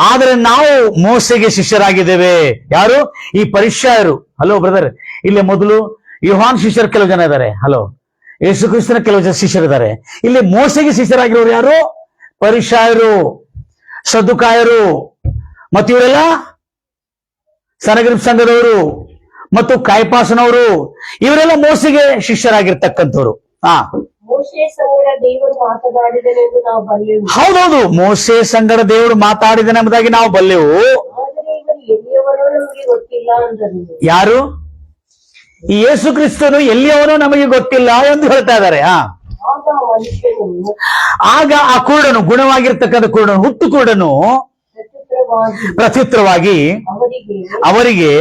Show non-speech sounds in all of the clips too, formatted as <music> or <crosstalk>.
ಆದರೆ ನಾವು ಮೋಸೆಗೆ ಶಿಷ್ಯರಾಗಿದ್ದೇವೆ. ಯಾರು? ಈ ಪರಿಶ್ಯಾಯರು ಹಲೋ ಬ್ರದರ್ ಇಲ್ಲಿ ಮೊದಲು ಯುಹಾನ್ ಶಿಷ್ಯರು ಕೆಲವು ಜನ ಇದ್ದಾರೆ. ಹಲೋ ಯೇಸು ಕ್ರಿಸ್ತನ ಕೆಲವು ಜನ ಶಿಷ್ಯರಿದ್ದಾರೆ ಇಲ್ಲಿ ಮೋಸೆಗೆ ಶಿಷ್ಯರಾಗಿರೋರು ಯಾರು? ಪರಿಶಾಯರು ಸದುಕಾಯರು ಮತ್ತು ಇವರೆಲ್ಲ? ಸನಗ್ರಿಪ್ ಸಂಘದವರು, ಮತ್ತು ಕಾಯಪಾಸನವರು. ಇವರೆಲ್ಲ ಮೋಸೆಗೆ ಶಿಷ್ಯರಾಗಿರ್ತಕ್ಕಂಥವ್ರು. ಹಾ. ಹೌದೌದು ಮೋಸೆ ಸಂಗಡ ದೇವರು ಮಾತಾಡಿದನೆಂಬುದಾಗಿ ನಾವು ಬಲ್ಲೆವು. ಯಾರು? ಈ ಯೇಸು ಕ್ರಿಸ್ತನು ಎಲ್ಲಿಯವನು ನಮಗೆ ಗೊತ್ತಿಲ್ಲ ಎಂದು ಹೇಳ್ತಾ ಇದ್ದಾರೆ. ಆ ಆಗ ಆ ಕುರುಡನು ಗುಣವಾಗಿರ್ತಕ್ಕಂಥ ಕುರುಡನು ಹುಟ್ಟು ಕುರುಡನು ಪ್ರತ್ಯುತ್ತರವಾಗಿ ಅವರಿಗೆ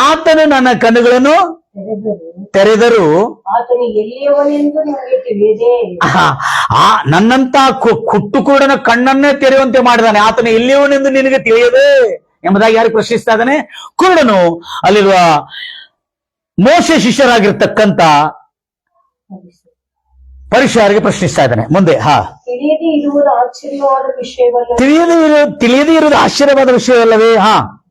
ಆತನು ನನ್ನ ಕಣ್ಣುಗಳನ್ನು ತೆರೆದರು ಆ, ನನ್ನಂತ ಕುಟ್ಟು ಕೂಡ ಕಣ್ಣನ್ನೇ ತೆರೆಯುವಂತೆ ಮಾಡಿದಾನೆ. ಆತನು ಎಲ್ಲಿಯವನೆಂದು ನಿನಗೆ ತಿಳಿಯದೆ ಎಂಬುದಾಗಿ ಯಾರು ಪ್ರಶ್ನಿಸ್ತಾ ಇದ್ದಾನೆ? ಕುರುಡನು ಅಲ್ಲಿರುವ ಮೋಸ ಶಿಷ್ಯರಾಗಿರ್ತಕ್ಕಂತ ಪರಿಶಾರಿಗೆ ಪ್ರಶ್ನಿಸ್ತಾ ಇದ್ದಾನೆ. ಮುಂದೆ ಹಾ. ತಿಳಿಯದೇ ಇರುವುದು ಆಶ್ಚರ್ಯವಾದ ವಿಷಯವಲ್ಲ ತಿಳಿಯದೇ ಇರೋ ತಿಳಿಯದೇ ಇರುವುದು ಆಶ್ಚರ್ಯವಾದ ವಿಷಯವಲ್ಲವೇ? ಹಾ.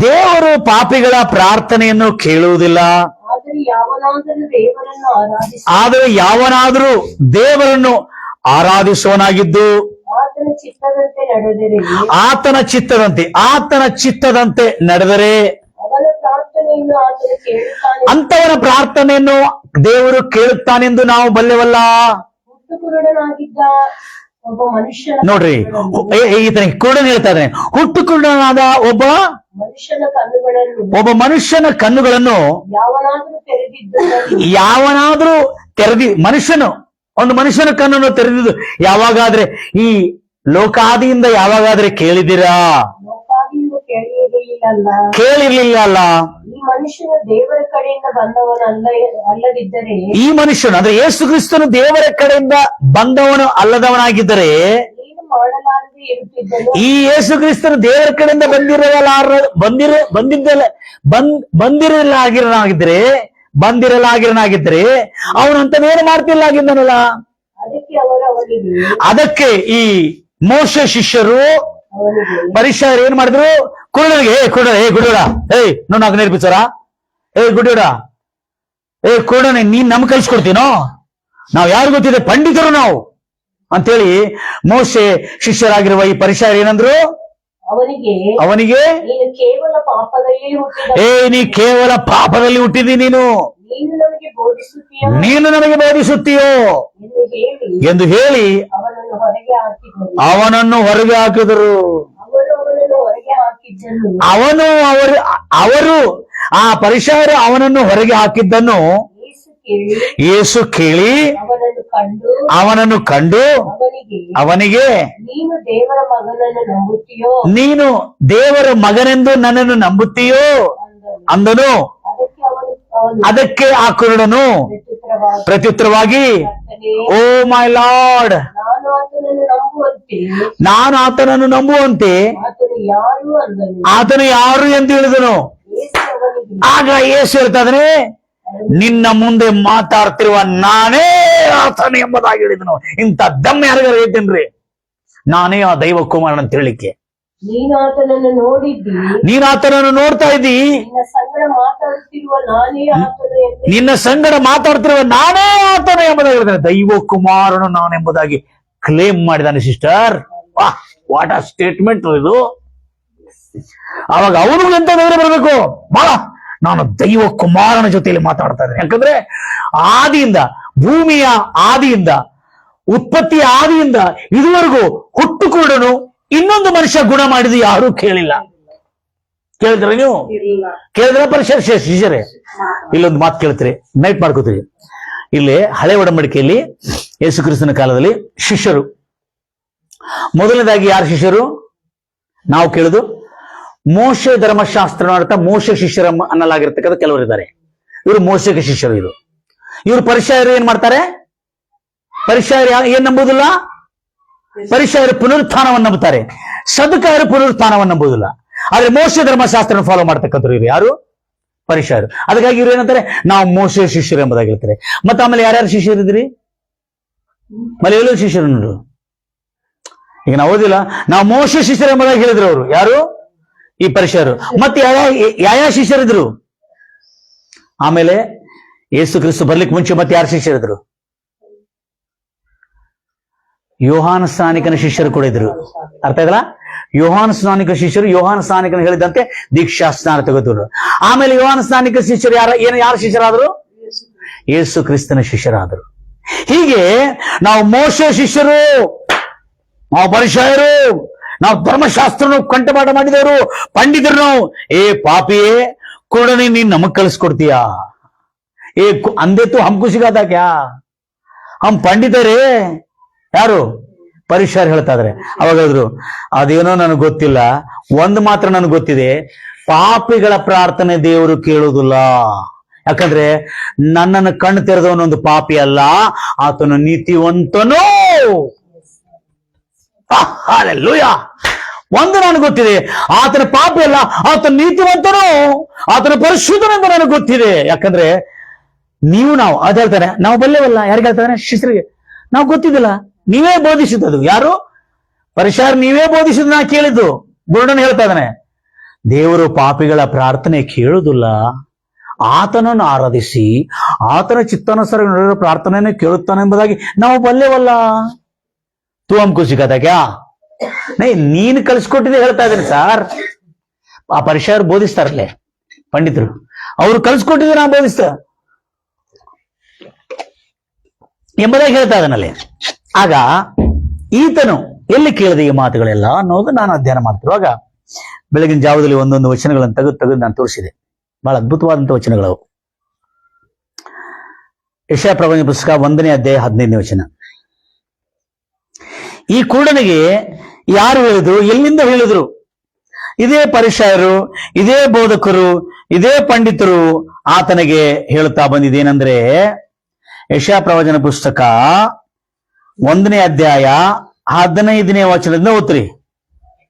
ದೇವರು ಪಾಪಿಗಳ ಪ್ರಾರ್ಥನೆಯನ್ನು ಕೇಳುವುದಿಲ್ಲ. ಆದರೆ ಯಾವನಾದರೂ ದೇವರನ್ನು ಆರಾಧಿಸುವನಾಗಿದ್ದು ಆತನ ಚಿತ್ತದಂತೆ ಆತನ ಚಿತ್ತದಂತೆ ನಡೆದರೆ. ಅಂತವನ ಪ್ರಾರ್ಥನೆಯನ್ನು ದೇವರು ಕೇಳುತ್ತಾನೆಂದು ನಾವು ಬಲ್ಲೆವಲ್ಲ? ನೋಡ್ರಿ ಈತನಿಗೆ ಕುರುಡನ್ ಹೇಳ್ತಾ ಇದ್ದಾನೆ ಹುಟ್ಟು ಕುರುಡನಾದ ಒಬ್ಬ ಮನುಷ್ಯನ ಕಣ್ಣುಗಳನ್ನು ಒಬ್ಬ ಮನುಷ್ಯನ ಕಣ್ಣುಗಳನ್ನು ಯಾವನಾದರೂ ತೆರೆದಿ ಮನುಷ್ಯನು ಒಂದು ಮನುಷ್ಯನ ಕಣ್ಣನ್ನು ತೆರೆದಿದ್ದು ಯಾವಾಗಾದ್ರೆ ಈ ಲೋಕಾದಿಯಿಂದ ಯಾವಾಗಾದ್ರೆ ಕೇಳಿದಿರಾ ಕೇಳಿರ್ಲಿಲ್ಲ ಅಲ್ಲ ಈ ಮನುಷ್ಯನು ದೇವರ ಕಡೆಯಿಂದ ಬಂದವನಲ್ಲ ಅಲ್ಲದಿದ್ದರೆ ಈ ಮನುಷ್ಯನು ಅಂದ್ರೆ ಯೇಸು ಕ್ರಿಸ್ತನು ದೇವರ ಕಡೆಯಿಂದ ಬಂದವನು ಅಲ್ಲದವನಾಗಿದ್ದರೆ ಈ ಯೇಸು ಕ್ರಿಸ್ತನು ದೇವರ ಕಡೆಯಿಂದ ಬಂದಿರಲಾರ ಬಂದಿರ ಬಂದಿದ್ದಲ್ಲ ಬಂದ್ ಬಂದಿರಲಾಗಿರನಾಗಿದ್ರೆ ಬಂದಿರಲಾಗಿರನಾಗಿದ್ರೆ ಏನು ಮಾಡ್ತಿಲ್ಲ ಆಗಿದ್ದನಲ್ಲ? ಅದಕ್ಕೆ ಈ ಮೋಶ ಶಿಷ್ಯರು ಪರೀಕ್ಷೆ ಏನ್ ಮಾಡಿದ್ರು? ಕುರುಡನಿಗೆ ಏ ಕುರುಡ ಏ ಗುಡುಡ ಏಯ್ ನೋಡ್ ನಾಲ್ಕು ನೇರ್ಪಿಸೋರ ಏ ಗುಡುಡ ಏ ಕುರುಡನೆ ನೀನ್ ನಮ್ ಕಲ್ಸ್ಕೊಡ್ತೀನೋ ನಾವ್ ಯಾರು ಗೊತ್ತಿದೆ? ಪಂಡಿತರು ನಾವು. ಅಂತೇಳಿ ಮೋಶೆ ಶಿಷ್ಯರಾಗಿರುವ ಈ ಪರಿಸರ ಏನಂದ್ರು? ಅವನಿಗೆ ಏ ನೀ ಕೇವಲ ಪಾಪದಲ್ಲಿ ಹುಟ್ಟಿದಿ ನೀನು. ನೀನು ನನಗೆ ಬೋಧಿಸುತ್ತೀಯ? ನೀನು ನಮಗೆ ಬೋಧಿಸುತ್ತೀಯೋ? ಎಂದು ಹೇಳಿ ಅವನನ್ನು ಹೊರಗೆ ಹಾಕಿದರು. ಅವನು ಅವರು ಅವರು ಆ ಪರಿಸರ ಅವನನ್ನು ಹೊರಗೆ ಹಾಕಿದ್ದನ್ನು ಯೇಸು ಕೇಳಿ ಅವನನ್ನು ಕಂಡು ಅವನಿಗೆ ನೀನು ದೇವರ ಮಗನೆಂದು ನನ್ನನ್ನು ನಂಬುತ್ತೀಯೋ? ಅಂದನು. ಅದಕ್ಕೆ ಆ ಕುರುಡನು ಪ್ರತ್ಯುತ್ತರವಾಗಿ ಓ ಮೈ ಲಾರ್ಡ್ ನಾನು ಆತನನ್ನು ನಂಬುವಂತೆ ಆತನು ಯಾರು ಅಂತ ಹೇಳಿದನು. ಆಗ ಯೇಸು ಹೇಳ್ತಾದ್ರೆ ನಿನ್ನ ಮುಂದೆ ಮಾತಾಡ್ತಿರುವ ನಾನೇ ಆತನು ಎಂಬುದಾಗಿ ಹೇಳಿದನು. ಇಂಥ ದಮ್ಮ ಯಾರಿಗಾರ ಹೇಳ್ತೇನ್ರಿ? ನಾನೇ ಆ ದೈವ ಕುಮಾರನ ಅಂತ ಹೇಳಿಕ್ಕೆ ನೀನು ಆತನನ್ನು ನೋಡ್ತಾ ಇದ್ದಿ? ನಿನ್ನ ಸಂಗಡ ಮಾತಾಡ್ತಿರುವ ನಾನೇ ಆತನು ಎಂಬುದಾಗಿ ಹೇಳಿದ್ದಾನೆ ದೈವ ಕುಮಾರನು ನಾನೆಂಬುದಾಗಿ ಕ್ಲೇಮ್ ಮಾಡಿದಾನೆ ಸಿಸ್ಟರ್ ವಾಟ್ ಆ ಸ್ಟೇಟ್ಮೆಂಟ್ ಇದು ಅವಾಗ ಅವನು ಎಂತ ಧೈರ್ಯ ಬರಬೇಕು? ಬಹಳ ನಾನು ದೈವ ಕುಮಾರನ ಜೊತೆಯಲ್ಲಿ ಮಾತಾಡ್ತಾ ಇದ್ದೇನೆ. ಯಾಕಂದ್ರೆ ಆದಿಯಿಂದ ಭೂಮಿಯ ಆದಿಯಿಂದ ಉತ್ಪತ್ತಿ ಆದಿಯಿಂದ ಇದುವರೆಗೂ ಹುಟ್ಟು ಕೂಡನು ಇನ್ನೊಂದು ಮನುಷ್ಯ ಗುಣ ಮಾಡಿದ ಯಾರು ಕೇಳಿಲ್ಲ. ಕೇಳಿದ್ರ ನೀವು? ಕೇಳಿದ್ರ ಪರಿಸರ ಶಿಷ್ಯರೇ? ಇಲ್ಲೊಂದು ಮಾತು ಕೇಳ್ತೀರಿ. ನೈಟ್ ಮಾಡ್ಕೋತೀರಿ. ಇಲ್ಲಿ ಹಳೆ ಒಡಂಬಡಿಕೆಯಲ್ಲಿ ಯೇಸು ಕ್ರಿಸ್ತನ ಕಾಲದಲ್ಲಿ ಶಿಷ್ಯರು. ಮೊದಲನೇದಾಗಿ ಯಾರು ಶಿಷ್ಯರು? ನಾವು ಕೇಳುದು. ಮೋಶ ಧರ್ಮಶಾಸ್ತ್ರ ಅರ್ಥ ಮೋಶ ಶಿಷ್ಯರ ಅನ್ನಲಾಗಿರ್ತಕ್ಕಂಥ ಕೆಲವರು ಇದ್ದಾರೆ. ಇವರು ಮೋಶಕ ಶಿಷ್ಯರು ಇದು. ಇವರು ಪರಿಶಾಯರು ಏನ್ ಮಾಡ್ತಾರೆ? ಪರಿಚಯರು ಯಾ- ಏನ್ ನಂಬುದಿಲ್ಲ? ಪರಿಶಾಯರು ಪುನರುತ್ಥಾನವನ್ನು ನಂಬುತ್ತಾರೆ. ಸದುಕಾಯರು ಪುನರುತ್ಥಾನವನ್ನು ನಂಬುದಿಲ್ಲ. ಆದ್ರೆ ಮೋಶ ಧರ್ಮಶಾಸ್ತ್ರ ಫಾಲೋ ಮಾಡ್ತಕ್ಕಂಥವ್ರು ಇವರು ಯಾರು? ಪರಿಶಾಯರು ಅದಕ್ಕಾಗಿ ಇವ್ರು ಏನಂತಾರೆ? ನಾವು ಮೋಶ ಶಿಷ್ಯರು ಎಂಬುದಾಗಿರ್ತಾರೆ ಮತ್ತೆ ಆಮೇಲೆ ಯಾರ್ಯಾರು ಶಿಷ್ಯರಿದ್ರಿ ಎಲ್ಲೋ ಶಿಷ್ಯರು ನೋಡು. ಈಗ ನಾವು ಓದಿಲ್ಲ. ನಾವು ಮೋಶ ಶಿಷ್ಯರು ಎಂಬುದಾಗಿ ಹೇಳಿದ್ರು ಅವರು. ಯಾರು? ಈ ಪರಿಷರು ಮತ್ತೆ ಯಾವ ಶಿಷ್ಯರಿದ್ರು ಆಮೇಲೆ ಯೇಸು ಕ್ರಿಸ್ತು ಬರ್ಲಿಕ್ಕೆ ಮುಂಚೆ ಮತ್ತೆ ಯಾರು ಶಿಷ್ಯರಿದ್ರು ಯೋಹಾನ ಸ್ನಾನಿಕನ ಶಿಷ್ಯರು ಕೂಡ ಇದ್ರು. ಅರ್ಥ ಆಯ್ತಲ್ಲ? ಯೋಹಾನ ಸ್ನಾನಿಕ ಶಿಷ್ಯರು ಯೋಹಾನ ಸ್ನಾನಿಕನ ಹೇಳಿದಂತೆ ದೀಕ್ಷಾ ಸ್ನಾನ ತೆಗೆದ್ರು ಆಮೇಲೆ ಯೋಹಾನ ಸ್ನಾನಿಕ ಶಿಷ್ಯರು ಯಾರ ಏನು ಯಾರ ಶಿಷ್ಯರಾದ್ರು? ಯೇಸು ಕ್ರಿಸ್ತನ ಶಿಷ್ಯರಾದರು. ಹೀಗೆ ನಾವು ಮೋಶ ಶಿಷ್ಯರು, ನಾವು ಪರಿಶಾಯರು, ನಾವು ಧರ್ಮಶಾಸ್ತ್ರನು ಕಂಠಪಾಠ ಮಾಡಿದವರು ಪಂಡಿತರು ಏ ಪಾಪಿಯೇ ಕೊಡನೆ ನೀನ್ ನಮಗ್ ಕಳಿಸ್ಕೊಡ್ತೀಯ? ಏ ಅಂದೆ ತು ಹಮ್ಕು ಸಿಗಾದ ಕ್ಯಾ? ಹಮ್ ಪಂಡಿತರೇ, ಯಾರು? ಪರಿಶಾರ್ ಹೇಳ್ತಾ ಅವಾಗ ಹೇಳಿದ್ರು ಅದೇನೋ ನನಗೆ ಗೊತ್ತಿಲ್ಲ, ಒಂದು ಮಾತ್ರ ನನಗೆ ಗೊತ್ತಿದೆ, ಪಾಪಿಗಳ ಪ್ರಾರ್ಥನೆ ದೇವರು ಕೇಳುವುದಿಲ್ಲ ಯಾಕಂದ್ರೆ ನನ್ನನ್ನು ಕಣ್ಣು ತೆರೆದವನೊಂದು ಪಾಪಿ ಅಲ್ಲ, ಆತನು ನೀತಿವಂತನು. ಒಂದು ನನಗೆ ಗೊತ್ತಿದೆ, ಆತನ ಪಾಪಿ ಅಲ್ಲ, ಆತನ ನೀತಿವಂತನು. ಆತನ ಪರಿಶುದ್ಧನೆಂದು ನನಗೆ ಗೊತ್ತಿದೆ. ಯಾಕಂದ್ರೆ ನೀವು ನಾವು, ಅದ್ ಹೇಳ್ತಾರೆ, ನಾವು ಬಲ್ಲೇವಲ್ಲ? ಯಾರಿಗೆ ಹೇಳ್ತಾರೆ? ಶಿಷ್ಯರಿಗೆ. ನಾವು ಗೊತ್ತಿದ್ದಿಲ್ಲ. ನೀವೇ ಬೋಧಿಸಿದ್ದು ಯಾರು? ಪರಿಶಾರ ನೀವೇ ಬೋಧಿಸಿದ್ ನಾ ಕೇಳಿದ್ದು. ಗುರುಡನ್ ಹೇಳ್ತಾ ಇದ್ದಾನೆ, ದೇವರು ಪಾಪಿಗಳ ಪ್ರಾರ್ಥನೆ ಕೇಳುವುದಿಲ್ಲ. ಆತನನ್ನು ಆರಾಧಿಸಿ, ಆತನ ಚಿತ್ತಾನುಸಾರ ನಡೆಯುವ ಪ್ರಾರ್ಥನೆಯನ್ನು ಕೇಳುತ್ತಾನೆ ಎಂಬುದಾಗಿ ನಾವು ಬಲ್ಲೇವಲ್ಲ? ಅಂಕು ಸಿಗದ ಕ್ಯಾ ನೈ, ನೀನು ಕಲಿಸ್ಕೊಟ್ಟಿದ್ದೆ ಹೇಳ್ತಾ ಇದ್ದೀನಿ ಸರ್. ಆ ಪರಿಶಾರ ಬೋಧಿಸ್ತಾರಲ್ಲೇ, ಪಂಡಿತರು. ಅವರು ಕಲಿಸ್ಕೊಟ್ಟಿದ್ರೆ ನಾ ಬೋಧಿಸ್ತ, ಎಂಬುದಾಗಿ ಹೇಳ್ತಾ ಇದ್ದಾನಲ್ಲಿ. ಆಗ ಈತನು ಎಲ್ಲಿ ಕೇಳಿದೆ ಈ ಮಾತುಗಳೆಲ್ಲ ಅನ್ನೋದು ನಾನು ಅಧ್ಯಯನ ಮಾಡ್ತಿರುವಾಗ, ಬೆಳಗಿನ ಜಾವದಲ್ಲಿ ಒಂದೊಂದು ವಚನಗಳನ್ನು ತೆಗೆದು ತೆಗೆದು ನಾನು ತೋರಿಸಿದೆ. ಬಹಳ ಅದ್ಭುತವಾದಂಥ ವಚನಗಳು ಯಶಾ ಪ್ರವಚನ ಪುಸ್ತಕ ಒಂದನೇ ಅಧ್ಯಾಯ ಹದಿನೈದನೇ ವಚನ. ಈ ಕುರುಡನಿಗೆ ಯಾರು ಹೇಳಿದ್ರು? ಎಲ್ಲಿಂದ ಹೇಳಿದ್ರು? ಇದೇ ಪರಿಷಯರು, ಇದೇ ಬೋಧಕರು, ಇದೇ ಪಂಡಿತರು ಆತನಿಗೆ ಹೇಳುತ್ತಾ ಏನಂದ್ರೆ ಯಶಾ ಪ್ರವಚನ ಪುಸ್ತಕ ಒಂದನೇ ಅಧ್ಯಾಯ ಹದಿನೈದನೇ ವಚನದಿಂದ ಓದ್ರಿ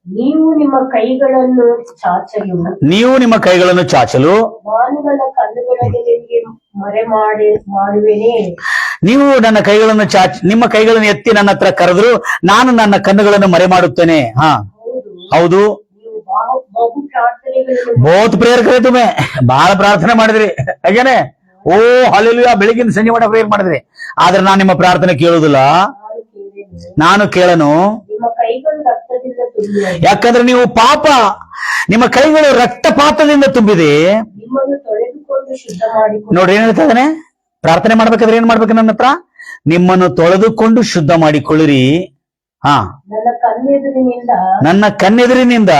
ನೀವು ನಿಮ್ಮ ಕೈಗಳನ್ನು ಚಾಚಲು. ನೀವು ನಿಮ್ಮ ಕೈಗಳನ್ನು ಚಾಚಲು. ಮಾನುಗಳ ನನ್ನ ಕಣ್ಣುಗಳಲ್ಲಿ ಮರೆ ಮಾಡಿ ಮಾಡುವೆನೇ. ನೀವು ನನ್ನ ಕೈಗಳನ್ನು ಚಾಚ ನಿಮ್ಮ ಕೈಗಳನ್ನು ಎತ್ತಿ ನನ್ನ ಹತ್ರ ಕರೆದ್ರು ನಾನು ನನ್ನ ಕಣ್ಣುಗಳನ್ನು ಮರೆ ಮಾಡುತ್ತೇನೆ. ಹಾ. ಹೌದು. ಬಹುತ್ ಪ್ರೇಯರ್ ಕರೆ ತುಮೆ. ಬಹಳ ಪ್ರಾರ್ಥನೆ ಮಾಡಿದ್ರಿ. ಹಾಗೇನೆ? ಓ ಹಾಲೆಲುಯ ಬೆಳಗಿನ ಸಂಜೆ ಮಾಡ ಪ್ರೇರ್ ಮಾಡಿದ್ರಿ. ಆದ್ರೆ ನಾನು ನಿಮ್ಮ ಪ್ರಾರ್ಥನೆ ಕೇಳುವುದಿಲ್ಲ ನಾನು ಕೇಳನು. ಯಾಕಂದ್ರೆ ನೀವು ಪಾಪ ನಿಮ್ಮ ಕೈಗಳು ತುಂಬಿದೆ. ತೊಳೆದುಕೊಂಡು ಶುದ್ಧ ಮಾಡಿಕೊಂಡು ನೋಡ್ರಿ ಏನ್ ಹೇಳ್ತಾ ಇದ್ದಾನೆ? ಪ್ರಾರ್ಥನೆ ಮಾಡ್ಬೇಕಾದ್ರೆ ಏನ್ ಮಾಡ್ಬೇಕು ನನ್ನ ಹತ್ರ? ನಿಮ್ಮನ್ನು ತೊಳೆದುಕೊಂಡು ಶುದ್ಧ ಮಾಡಿಕೊಳ್ಳಿರಿ ಹಾ. ನನ್ನ ಕಣ್ಣೆದುರಿನಿಂದ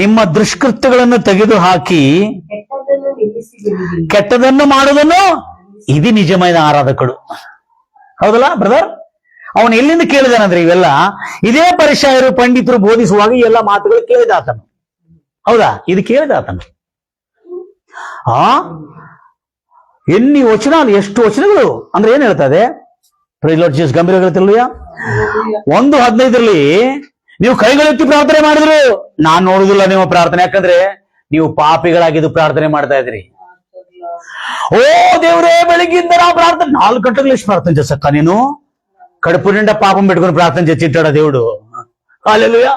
ನಿಮ್ಮ ದುಷ್ಕೃತ್ಯಗಳನ್ನು ತೆಗೆದು ಹಾಕಿ ಕೆಟ್ಟದನ್ನು ಮಾಡುವುದನ್ನು ಇದು ನಿಜమైన ಆರಾಧಕರು ಹೌದಲ್ಲ ಬ್ರದರ್ ಅವನು ಎಲ್ಲಿಂದ ಕೇಳಿದಾನಂದ್ರೆ ಇವೆಲ್ಲ? ಇದೇ ಪರಿಶಾಯರು ಪಂಡಿತರು ಬೋಧಿಸುವಾಗ ಈ ಎಲ್ಲ ಮಾತುಗಳು ಕೇಳಿದ ಆತನು ಹೌದಾ? ಇದು ಕೇಳಿದ ಆತನು ಆ? ಎನ್ನಿ ವಚನ? ಎಷ್ಟು ವಚನಗಳು? ಅಂದ್ರೆ ಏನ್ ಹೇಳ್ತದೆ ಜೀಸ್ ಗಂಭೀರ ಹೇಳ್ತಿಲ್ವಯ್ಯ ಒಂದು ಹದಿನೈದರಲ್ಲಿ ನೀವು ಕೈಗಳೆತ್ತಿ ಪ್ರಾರ್ಥನೆ ಮಾಡಿದ್ರು. ನಾನ್ ನೋಡುದಿಲ್ಲ ನಿಮ್ಮ ಪ್ರಾರ್ಥನೆ. ಯಾಕಂದ್ರೆ ನೀವು ಪಾಪಿಗಳಾಗಿದ್ದು ಪ್ರಾರ್ಥನೆ ಮಾಡ್ತಾ ಇದ್ರಿ. ಓ ದೇವ್ರೇ ಬೆಳಿಗ್ಗಿಂದ ನಾವು ಪ್ರಾರ್ಥನೆ ನಾಲ್ಕು ಗಂಟೆಗಳು ಎಷ್ಟು ಪ್ರಾರ್ಥನೆ చేసక్క నేను కడుపు నిండా పాపం పెట్టుకుని ప్రార్థన చేసింటాడా దేవుడు ಹಾಲೆಲುಯ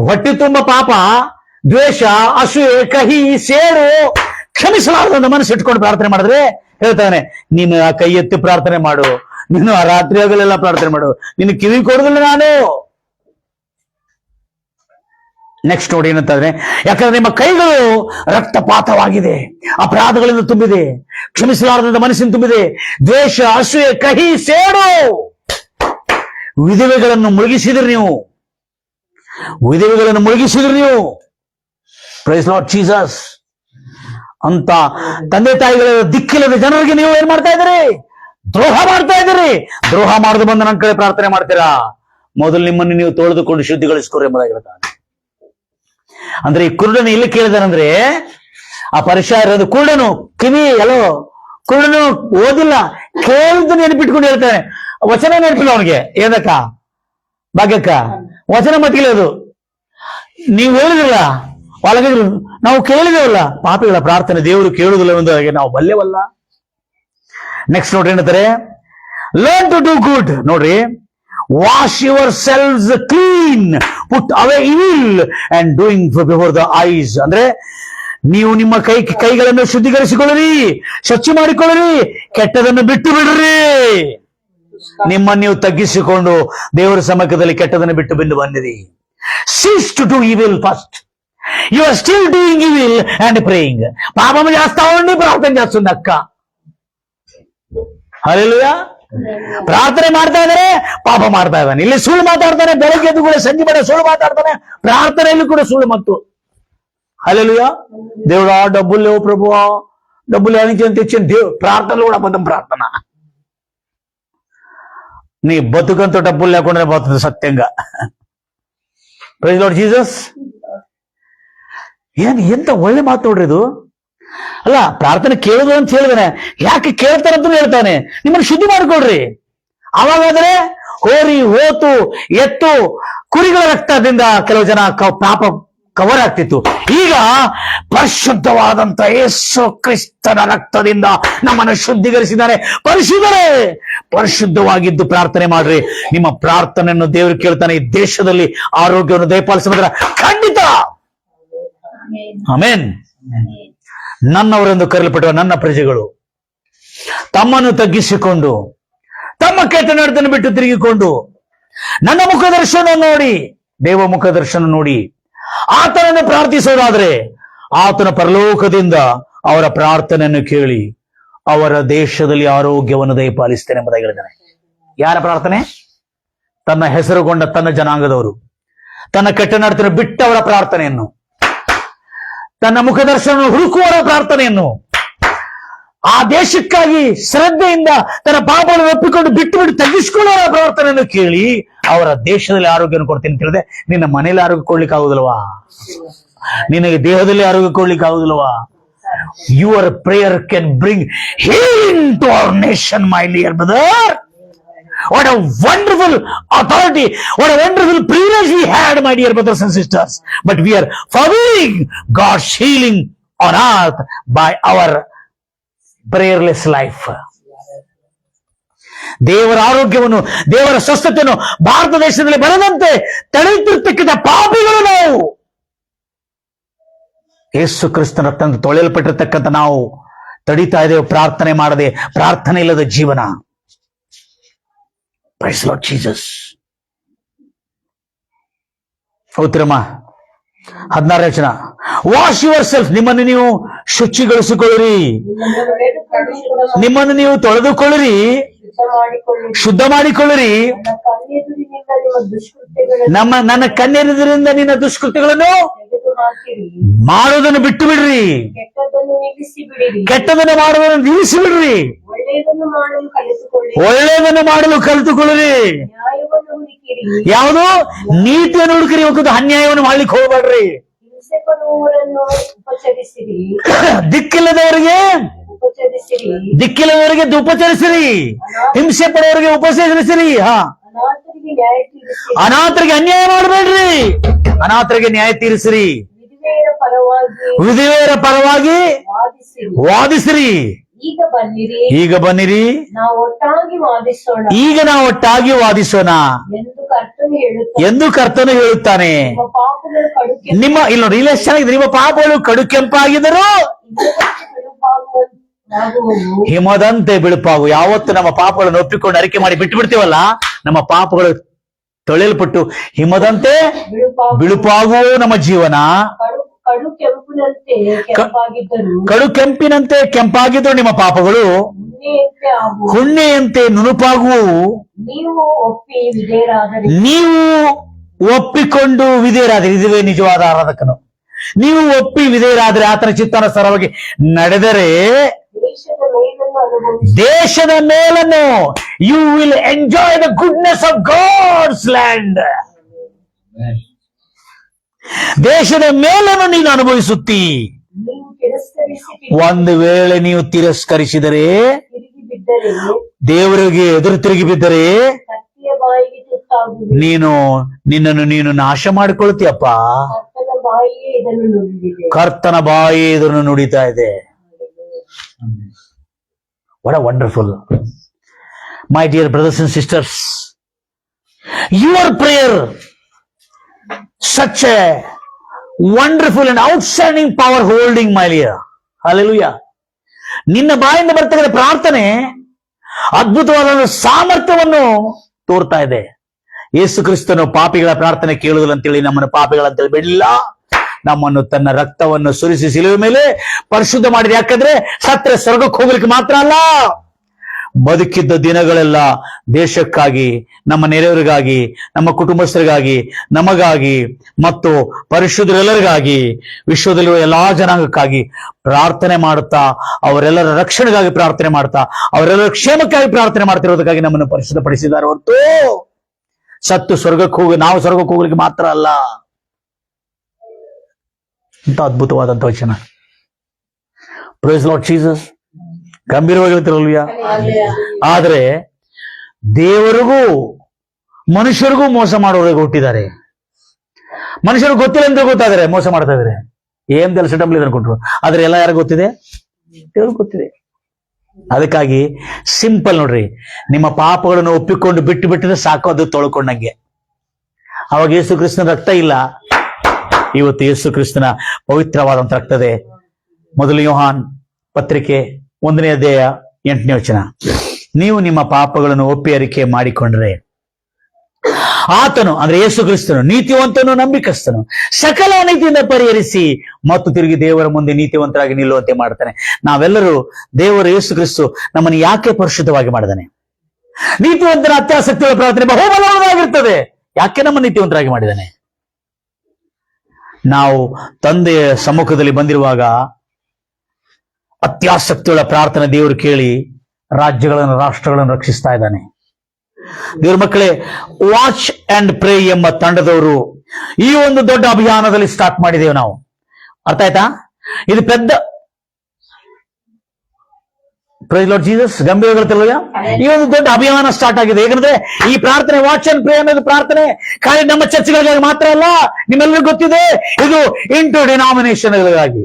ಹೊಟ್ಟೆ ತುಂಬ ಪಾಪ ದ್ವೇಷ ಅಸೂಯೆ ಕಹಿ ಸೇಡು ಕ್ಷಮಿಸಲಾರದಂತ ಮನಸ್ಸು ಇಟ್ಕೊಂಡು ಪ್ರಾರ್ಥನೆ ಮಾಡಿದ್ರೆ ಹೇಳ್ತಾನೆ ನೀನು ಆ ಕೈ ಎತ್ತಿ ಪ್ರಾರ್ಥನೆ ಮಾಡು ನೀನು ಆ ರಾತ್ರಿ ಹಗಲೆಲ್ಲ ಪ್ರಾರ್ಥನೆ ಮಾಡು ನಿನ್ನ ಕಿವಿ ಕೊಡುದಿಲ್ಲ ನಾನು ನೆಕ್ಸ್ಟ್ ನೋಡಿ ಏನಂತಂದ್ರೆ, ಯಾಕಂದ್ರೆ ನಿಮ್ಮ ಕೈಗಳು ರಕ್ತಪಾತವಾಗಿದೆ, ಅಪರಾಧಗಳಿಂದ ತುಂಬಿದೆ, ಕ್ಷಮಿಸಲಾರದಂತ ಮನಸ್ಸಿನ ತುಂಬಿದೆ, ದ್ವೇಷ, ಅಸೂಯೆ, ಕಹಿ, ಸೇಡು. ವಿಧವೆಗಳನ್ನು ಮುಳುಗಿಸಿದ್ರಿ ನೀವು. ವಿಧವೆಗಳನ್ನು ಮುಳುಗಿಸಿದ್ರಿ ನೀವು. ಪ್ರೈಸ್ ನಾಟ್ ಜೀಸಸ್ ಅಂತ ತಂದೆ ತಾಯಿಗಳ ದಿಕ್ಕಿಲ್ಲದ ಜನರಿಗೆ ನೀವು ಏನ್ ಮಾಡ್ತಾ ಇದ್ದೀರಿ? ದ್ರೋಹ ಮಾಡ್ತಾ ಇದ್ದೀರಿ. ದ್ರೋಹ ಮಾಡದು ಬಂದು ನನ್ನ ಕಡೆ ಪ್ರಾರ್ಥನೆ ಮಾಡ್ತೀರಾ? ಮೊದಲು ನಿಮ್ಮನ್ನು ನೀವು ತೊಳೆದುಕೊಂಡು ಶುದ್ಧಿಗೊಳಿಸ್ಕೊರಿ ಎಂಬುದಾಗಿರುತ್ತಾನೆ ಅಂದ್ರೆ ಈ ಕುರುಡನ ಇಲ್ಲಿ ಕೇಳಿದಾನಂದ್ರೆ, ಆ ಪರಿಚಯ ಇರೋದು ಕುರುಡನು, ಕಿವಿ ಎಲ್ಲೋ, ಕುರುಡನು ಓದಿಲ್ಲ, ಕೇಳಿದ್ದು ನೆನಪಿಟ್ಕೊಂಡು ಹೇಳ್ತಾನೆ. ವಚನ ನೆನಪಿಲ್ಲ ಅವನಿಗೆ ಏನಕ್ಕ ಭಾಗ್ಯಕ್ಕ, ವಚನ ಮಟ್ಟಿಗೆ ಅದು ನೀವು ಹೇಳಿದ್ರಲ್ಲ ಒಳಗೆ ನಾವು ಕೇಳಿದೇವಲ್ಲ, ಪಾಪಿಗಳ ಪ್ರಾರ್ಥನೆ ದೇವರು ಕೇಳುವುದಿಲ್ಲ ಎಂದು ನಾವು ಬಲ್ಲೆವಲ್ಲ ನೆಕ್ಸ್ಟ್ ನೋಡ್ರಿ ಏನಂತಾರೆ ಲರ್ನ್ ಟು ಡೂ ಗುಡ್ ನೋಡ್ರಿ. wash yourselves clean put away evil and doing before the eyes ಅಂದ್ರೆ ನೀವು ನಿಮ್ಮ ಕೈ ಕೈಗಳನ್ನು ಶುದ್ಧೀಕರಿಸಿಕೊಳ್ಳಿರಿ ಸ್ವಚ್ಛ ಮಾಡಿಕೊಳ್ಳಿರಿ ಕೆಟ್ಟದನ್ನು ಬಿಟ್ಟು ಬಿಡ್ರಿ ನಿಮ್ಮನ್ನು ನೀವು ತಗ್ಗಿಸಿಕೊಂಡು ದೇವರ ಸಮ್ಮುಖದಲ್ಲಿ ಕೆಟ್ಟದನ್ನು ಬಿಟ್ಟು ಬಿಂದು ಬಂದಿರಿ cease to do evil first you are still doing evil and praying పాపం చేస్తావండి ప్రార్థన చేస్తుంది అక్క ಹಲೋ ಪ್ರಾರ್ಥನೆ ಮಾಡ್ತಾ ಇದಾರೆ ಪಾಪ ಮಾಡ್ತಾ ಇದ್ದಾನೆ ಇಲ್ಲಿ ಸುಳ್ಳು ಮಾತಾಡ್ತಾನೆ ಬೆಳಗ್ಗೆ ಎದ್ದು ಕೂಡ ಸಂಜೆ ಬೇಡ ಸುಳ್ಳು ಮಾತಾಡ್ತಾನೆ ಪ್ರಾರ್ಥನೆಯಲ್ಲೂ ಕೂಡ ಸುಳ್ಳು మత్తు హల్లెలూయా దేవుడా డబ్బులు ಪ್ರಭು ప్రభువా డబ్బులు అని ದೇವ್ ಪ್ರಾರ್ಥನೆ ಕೂಡ కూడా ಪ್ರಾರ್ಥನಾ ನೀ నీ బతుకంత డబ్బులు లేకుండానే పోతుంది ಪ್ರೈಸ್ ಲಾರ್ಡ್ ಜೀಸಸ್ ಏನ್ ಎಂತ ಒಳ್ಳೆ ಮಾತು ನೋಡ್ರಿ ಇದು ಅಲ್ಲ ಪ್ರಾರ್ಥನೆ ಕೇಳುದು ಅಂತ ಹೇಳಿದಾನೆ. ಯಾಕೆ ಕೇಳ್ತಾರಂತ ಹೇಳ್ತಾನೆ. ನಿಮ್ಮನ್ನು ಶುದ್ಧಿ ಮಾಡಿಕೊಡ್ರಿ. ಅವಾಗಾದ್ರೆ ಹೋರಿ ಹೋತು ಎತ್ತು ಕುರಿಗಳ ರಕ್ತದಿಂದ ಕೆಲವು ಜನ ಪಾಪ ಕವರ್ ಆಗ್ತಿತ್ತು. ಈಗ ಪರಿಶುದ್ಧವಾದಂತ ಯೇಸು ಕ್ರಿಸ್ತನ ರಕ್ತದಿಂದ ನಮ್ಮನ್ನು ಶುದ್ಧೀಕರಿಸಿದ್ದಾರೆ. ಪರಿಶುದ್ಧರೇ ಪರಿಶುದ್ಧವಾಗಿದ್ದು ಪ್ರಾರ್ಥನೆ ಮಾಡ್ರಿ. ನಿಮ್ಮ ಪ್ರಾರ್ಥನೆಯನ್ನು ದೇವರು ಕೇಳ್ತಾನೆ ಈ ದೇಶದಲ್ಲಿ. ಆರೋಗ್ಯವನ್ನು ದಯಪಾಲಿಸಿದ್ರೆ ಖಂಡಿತ. ಆಮೇನ್. ನನ್ನವರೆಂದು ಕರೆಯಲ್ಪಟ್ಟ ನನ್ನ ಪ್ರಜೆಗಳು. ತಮ್ಮನ್ನು ತಗ್ಗಿಸಿಕೊಂಡು, ತಮ್ಮ ಕೆಟ್ಟ ನಡೆದನ್ನು ಬಿಟ್ಟು ತಿರುಗಿಕೊಂಡು, ನನ್ನ ಮುಖದರ್ಶನ ನೋಡಿ, ದೇವ ಮುಖದರ್ಶನ ನೋಡಿ, ಆತನನ್ನು ಪ್ರಾರ್ಥಿಸೋದಾದ್ರೆ, ಆತನ ಪರಲೋಕದಿಂದ ಅವರ ಪ್ರಾರ್ಥನೆಯನ್ನು ಕೇಳಿ, ಅವರ ದೇಶದಲ್ಲಿ ಆರೋಗ್ಯವನ್ನು ದಯಪಾಲಿಸ್ತೇನೆ ಎಂಬುದಾಗಿ ಹೇಳಿದ್ದಾನೆ. ಯಾರ ಪ್ರಾರ್ಥನೆ? ತನ್ನ ಹೆಸರುಗೊಂಡ ತನ್ನ ಜನಾಂಗದವರು, ತನ್ನ ಕೆಟ್ಟ ನಡತನ ಬಿಟ್ಟವರ ಪ್ರಾರ್ಥನೆಯನ್ನು. ತನ್ನ ಮುಖದರ್ಶನ ಹುಡುಕುವರ ಪ್ರಾರ್ಥನೆಯನ್ನು. ಆ ದೇಶಕ್ಕಾಗಿ ಶ್ರದ್ಧೆಯಿಂದ ತನ್ನ ಪಾಪವನ್ನು ಒಪ್ಪಿಕೊಂಡು ಬಿಟ್ಟು ಬಿಟ್ಟು ತಗ್ಗಿಸಿಕೊಳ್ಳುವ ಪ್ರಾರ್ಥನೆಯನ್ನು ಕೇಳಿ ಅವರ ದೇಶದಲ್ಲಿ ಆರೋಗ್ಯವನ್ನು ಕೊಡ್ತೀನಿ ತಿಳಿದೆ. ನಿನ್ನ ಮನೇಲಿ ಆರೋಗ್ಯ ಕೊಡ್ಲಿಕ್ಕೆ ಆಗುದಿಲ್ವಾ ನಿನಗೆ ದೇಹದಲ್ಲಿ ಆರೋಗ್ಯ ಕೊಡ್ಲಿಕ್ಕೆ ಆಗುದಿಲ್ವಾ your prayer can bring healing to our nation my dear brother What a wonderful authority. What a wonderful privilege we had, my dear brothers and sisters. But we are forbidding God's healing on earth by our prayerless life. ದೇವರ ಆರೋಗ್ಯವನ್ನು ದೇವರ ಸ್ವಸ್ಥತೆಯನ್ನು ಭಾರತ ದೇಶದಲ್ಲಿ ಬರದಂತೆ ತಡೆಯುತ್ತಿರ್ತಕ್ಕಂಥ ಪಾಪಿಗಳು ನಾವು ಯೇಸು ಕ್ರಿಸ್ತನ ತಂದು ತೊಳೆಯಲ್ಪಟ್ಟಿರ್ತಕ್ಕಂಥ ನಾವು ತಡೀತಾ ಇದ್ದೇವೆ ಪ್ರಾರ್ಥನೆ ಮಾಡದೆ ಪ್ರಾರ್ಥನೆ ಇಲ್ಲದ ಜೀವನ ಪ್ರೈಸ್ ಲಾಟ್ ಜೀಸಸ್ ಹೌದ್ರಮ್ಮ ಹದಿನಾರನೇ ವಚನ. ವಾಶ್ ಯುವರ್ ಸೆಲ್ಫ್ ನಿಮ್ಮನ್ನು ನೀವು ಶುಚಿಗೊಳಿಸಿಕೊಳ್ಳಿರಿ. ನಿಮ್ಮನ್ನು ನೀವು ತೊಳೆದುಕೊಳ್ಳಿರಿ. ಶುದ್ಧ ಮಾಡಿಕೊಳ್ಳ್ರಿ ನಿಮ್ಮ, ನನ್ನ ಕಣ್ಣೆರದರಿಂದ ನಿನ್ನ ದುಷ್ಕೃತ್ಯಗಳನ್ನು ಮಾಡುವುದನ್ನು ಬಿಟ್ಟು ಬಿಡ್ರಿ ಕೆಟ್ಟದನ್ನು ಮಾಡುವುದನ್ನು ನಿಲ್ಲಿಸಿ ಬಿಡ್ರಿ ಒಳ್ಳೆಯದನ್ನು ಮಾಡಲು ಕಲಿತುಕೊಳ್ಳ್ರಿ. ಯಾವುದು? ನೀತಿಯನ್ನು ಹುಡುಕಿರಿ ಒಂದು ಅನ್ಯಾಯವನ್ನು ಮಾಡ್ಲಿಕ್ಕೆ ಹೋಗ್ಬೇಡ್ರಿ. <coughs> ದಿಕ್ಕಿಲ್ಲದವರಿಗೆ ಉಪಚರಿಸಿರಿ. ದಿಕ್ಕಿಲ್ಲದವರಿಗೆ ಉಪಚರಿಸಿರಿ ಹಿಂಸೆ ಪಡುವವರಿಗೆ ಉಪಚರಿಸಿರಿ. ಹಾ. ಅನಾಥರಿಗೆ ಅನ್ಯಾಯ ಮಾಡಬೇಡ್ರಿ. ಅನಾಥರಿಗೆ ನ್ಯಾಯ ತೀರಿಸಿರಿ. ವಿಧವೆಯರ ಪರವಾಗಿ ವಾದಿಸಿರಿ. ಈಗ ಬನ್ನಿರಿ. ಈಗ ಬನ್ನಿರಿ. ನಾವು ಒಟ್ಟಾಗಿ ವಾದಿಸೋಣ. ಈಗ ನಾವು ಒಟ್ಟಾಗಿ ವಾದಿಸೋಣ. ಎಂದು ಕರ್ತನು ಹೇಳುತ್ತಾನೆ. ನಿಮ್ಮ ಇಲ್ಲ ಕಡುಕೆ ನಿಮ್ಮ ಇಲ್ಲಿ ನೋಡಿ ಇಲ್ಲಿ ಚೆನ್ನಾಗಿದೆ. ನಿಮ್ಮ ಪಾಪಗಳು ಕಡು ಕೆಂಪಾಗಿದ್ದರು ಹಿಮದಂತೆ ಬಿಳುಪಾಗು. ಯಾವತ್ತು ನಮ್ಮ ಪಾಪಗಳನ್ನು ಒಪ್ಪಿಕೊಂಡು ಅರಿಕೆ ಮಾಡಿ ಬಿಟ್ಟು ಬಿಡ್ತೀವಲ್ಲ ನಮ್ಮ ಪಾಪಗಳು ತೊಳೆಯಲ್ಪಟ್ಟು ಹಿಮದಂತೆ ಬಿಳುಪಾಗು. ಬಿಳುಪಾಗುವ ನಮ್ಮ ಜೀವನ. ಕಡು ಕಡು ಕೆಂಪಿನಂತೆ ಕೆಂಪಾಗಿದ್ರು ನಿಮ್ಮ ಪಾಪಗಳು. ಹುಣ್ಣೆಯಂತೆ ನುಣುಪಾಗುವು. ನೀವು ಒಪ್ಪಿ ವಿಧೇಯರಾದರೆ. ನೀವು ಒಪ್ಪಿಕೊಂಡು ವಿಧೇಯರಾದ್ರೆ. ಇದುವೇ ನಿಜವಾದ ಆರಾಧಕನು. ನೀವು ಒಪ್ಪಿ ವಿಧೇಯರಾದ್ರೆ ಆತನ ಚಿತ್ತನ ಸರವಾಗಿ ನಡೆದರೆ ದೇಶದ ಮೇಲನ್ನು ಅನುಭವಿಸಿ will enjoy you will enjoy the land. ದೇಶದ ಮೇಲನ್ನು ನೀನು ಅನುಭವಿಸುತ್ತಿ. ಒಂದು ವೇಳೆ ನೀವು ತಿರಸ್ಕರಿಸಿದರೆ, ದೇವರಿಗೆ ಎದುರು ತಿರುಗಿ ಬಿದ್ದರೆ, ನೀನು ನಿನ್ನನ್ನು ನೀನು ನಾಶ ಮಾಡಿಕೊಳ್ತೀಯಪ್ಪ. ಕರ್ತನ ಬಾಯಿ ಇದನ್ನು ನುಡಿತಾ ಇದೆ. a wonderful my dear brothers and sisters, your prayer, such a and outstanding power holding, my dear. Hallelujah. ನಿನ್ನ ಬಾಯಿಂದ ಬರ್ತಕ್ಕಂಥ ಪ್ರಾರ್ಥನೆ ಅದ್ಭುತವಾದ ಸಾಮರ್ಥ್ಯವನ್ನು ತೋರ್ತಾ ಇದೆ. ಯೇಸು ಕ್ರಿಸ್ತನು ಪಾಪಿಗಳ ಪ್ರಾರ್ಥನೆ ಕೇಳುವುದಿಲ್ಲ ಅಂತೇಳಿ ನಮ್ಮನ್ನು ಪಾಪಿಗಳಂತೇಳಿ ಬಿಡಲಿಲ್ಲ. ನಮ್ಮನ್ನು ತನ್ನ ರಕ್ತವನ್ನು ಸುರಿಸಿ ಸಿಲುವೆ ಮೇಲೆ ಪರಿಶುದ್ಧ ಮಾಡಿದ. ಯಾಕಂದ್ರೆ ಸತ್ರ ಸ್ವರ್ಗಕ್ಕೆ ಹೋಗ್ಲಿಕ್ಕೆ ಮಾತ್ರ ಅಲ್ಲ. ಬದುಕಿದ್ದ ದಿನಗಳೆಲ್ಲ ದೇಶಕ್ಕಾಗಿ, ನಮ್ಮ ನೆರೆಯವರಿಗಾಗಿ, ನಮ್ಮ ಕುಟುಂಬಸ್ಥರಿಗಾಗಿ, ನಮಗಾಗಿ ಮತ್ತು ಪರಿಶುದ್ಧರೆಲ್ಲರಿಗಾಗಿ, ವಿಶ್ವದಲ್ಲಿರುವ ಎಲ್ಲಾ ಜನಾಂಗಕ್ಕಾಗಿ ಪ್ರಾರ್ಥನೆ ಮಾಡುತ್ತಾ, ಅವರೆಲ್ಲರ ರಕ್ಷಣೆಗಾಗಿ ಪ್ರಾರ್ಥನೆ ಮಾಡ್ತಾ ಅವರೆಲ್ಲರ ಕ್ಷೇಮಕ್ಕಾಗಿ ಪ್ರಾರ್ಥನೆ ಮಾಡ್ತಿರೋದಕ್ಕಾಗಿ ನಮ್ಮನ್ನು ಪರಿಶುದ್ಧಪಡಿಸಿದ್ದಾರೆ ಹೊರತು ಸತ್ತು ಸ್ವರ್ಗಕ್ಕೆ ಹೋಗಿ, ನಾವು ಸ್ವರ್ಗಕ್ಕೆ ಹೋಗ್ಲಿಕ್ಕೆ ಮಾತ್ರ ಅಲ್ಲ. ಅಂತ ಅದ್ಭುತವಾದಂಥ ವಚನ. ಪ್ರೈಸ್ ಲಾಟ್ ಜೀಸಸ್ ಗಂಭೀರವಾಗಿ ಹೇಳ್ತಿರಲ್ವ್ಯಾ ಆದ್ರೆ ದೇವರಿಗೂ ಮನುಷ್ಯರಿಗೂ ಮೋಸ ಮಾಡೋರಿಗೆ ಹುಟ್ಟಿದ್ದಾರೆ. ಮನುಷ್ಯರು ಗೊತ್ತಿಲ್ಲ ಅಂತ ಗೊತ್ತಾದರೆ ಮೋಸ ಮಾಡ್ತಾ ಇದಾರೆ. ಏನ್ ಕೆಲಸ ಡಂಬ್ಲಿ ಅನ್ಕೊಂಡ್ರು ಆದ್ರೆ ಎಲ್ಲ ಯಾರು ಗೊತ್ತಿದೆ? ದೇವ್ರಿಗೆ ಗೊತ್ತಿದೆ. ಅದಕ್ಕಾಗಿ ಸಿಂಪಲ್ ನೋಡ್ರಿ. ನಿಮ್ಮ ಪಾಪಗಳನ್ನು ಒಪ್ಪಿಕೊಂಡು ಬಿಟ್ಟು ಬಿಟ್ಟಿದ್ರೆ ಸಾಕು, ಅದು ತೊಳ್ಕೊಂಡಂಗೆ. ಅವಾಗ ಯೇಸು ಕ್ರಿಸ್ತನ ರಕ್ತ ಇಲ್ಲ. ಇವತ್ತು ಯೇಸು ಕ್ರಿಸ್ತನ ಪವಿತ್ರವಾದಂತ ರಕ್ತದೆ. ಮೊದಲು ಯೋಹಾನ್ ಪತ್ರಿಕೆ ಒಂದನೇ ಅಧ್ಯಾಯ ಎಂಟನೇ ವಚನ. ನೀವು ನಿಮ್ಮ ಪಾಪಗಳನ್ನು ಒಪ್ಪಿ ಅರಿಕೆ ಮಾಡಿಕೊಂಡ್ರೆ ಆತನು, ಅಂದ್ರೆ ಯೇಸು ಕ್ರಿಸ್ತನು, ನೀತಿವಂತನು ನಂಬಿಕಸ್ತನು ಸಕಲ ನೀತಿಯಿಂದ ಪರಿಹರಿಸಿ ಮತ್ತು ತಿರುಗಿ ದೇವರ ಮುಂದೆ ನೀತಿವಂತರಾಗಿ ನಿಲ್ಲುವಂತೆ ಮಾಡ್ತಾನೆ. ನಾವೆಲ್ಲರೂ ದೇವರು ಯೇಸು ಕ್ರಿಸ್ತು ನಮ್ಮನ್ನು ಯಾಕೆ ಪರಿಶುದ್ಧವಾಗಿ ಮಾಡಿದಾನೆ? ನೀತಿವಂತನ ಅತ್ಯಾಸಕ್ತಿಗಳ ಪ್ರಾರ್ಥನೆ ಬಹುಬಲವಾಗಿರ್ತದೆ ಯಾಕೆ ನಮ್ಮ ನೀತಿವಂತರಾಗಿ ಮಾಡಿದಾನೆ? ನಾವು ತಂದೆಯ ಸಮ್ಮುಖದಲ್ಲಿ ಬಂದಿರುವಾಗ ಅತ್ಯಾಸಕ್ತಿಗಳ ಪ್ರಾರ್ಥನೆ ದೇವರು ಕೇಳಿ ರಾಜ್ಯಗಳನ್ನು, ರಾಷ್ಟ್ರಗಳನ್ನು ರಕ್ಷಿಸ್ತಾ ಇದ್ದಾನೆ. ದೇವ್ರ ಮಕ್ಕಳೇ ವಾಚ್ ಅಂಡ್ ಪ್ರೇ ಎಂಬ ತಂಡದವರು ಈ ಒಂದು ದೊಡ್ಡ ಅಭಿಯಾನದಲ್ಲಿ ಸ್ಟಾರ್ಟ್ ಮಾಡಿದ್ದೇವೆ ನಾವು. ಅರ್ಥ ಆಯ್ತಾ? ಇದು ಪೆದ್ದ ಜೀಸಸ್ ಗಂಭೀರ ಈ ಒಂದು ದೊಡ್ಡ ಅಭಿಯಾನ ಸ್ಟಾರ್ಟ್ ಆಗಿದೆ. ಏಕೆಂದ್ರೆ ಈ ಪ್ರಾರ್ಥನೆ ವಾಚ್ ಅಂಡ್ ಪ್ರೇ ಅನ್ನೋದು ಪ್ರಾರ್ಥನೆ, ಖಾಲಿ ನಮ್ಮ ಚರ್ಚ್ಗಳಿಗಾಗಿ ಮಾತ್ರ ಅಲ್ಲ, ನಿಮ್ಮೆಲ್ಲರಿಗೂ ಗೊತ್ತಿದೆ, ಇದು ಇಂಟು ಡಿನಾಮಿನೇಷನ್ಗಳಿಗಾಗಿ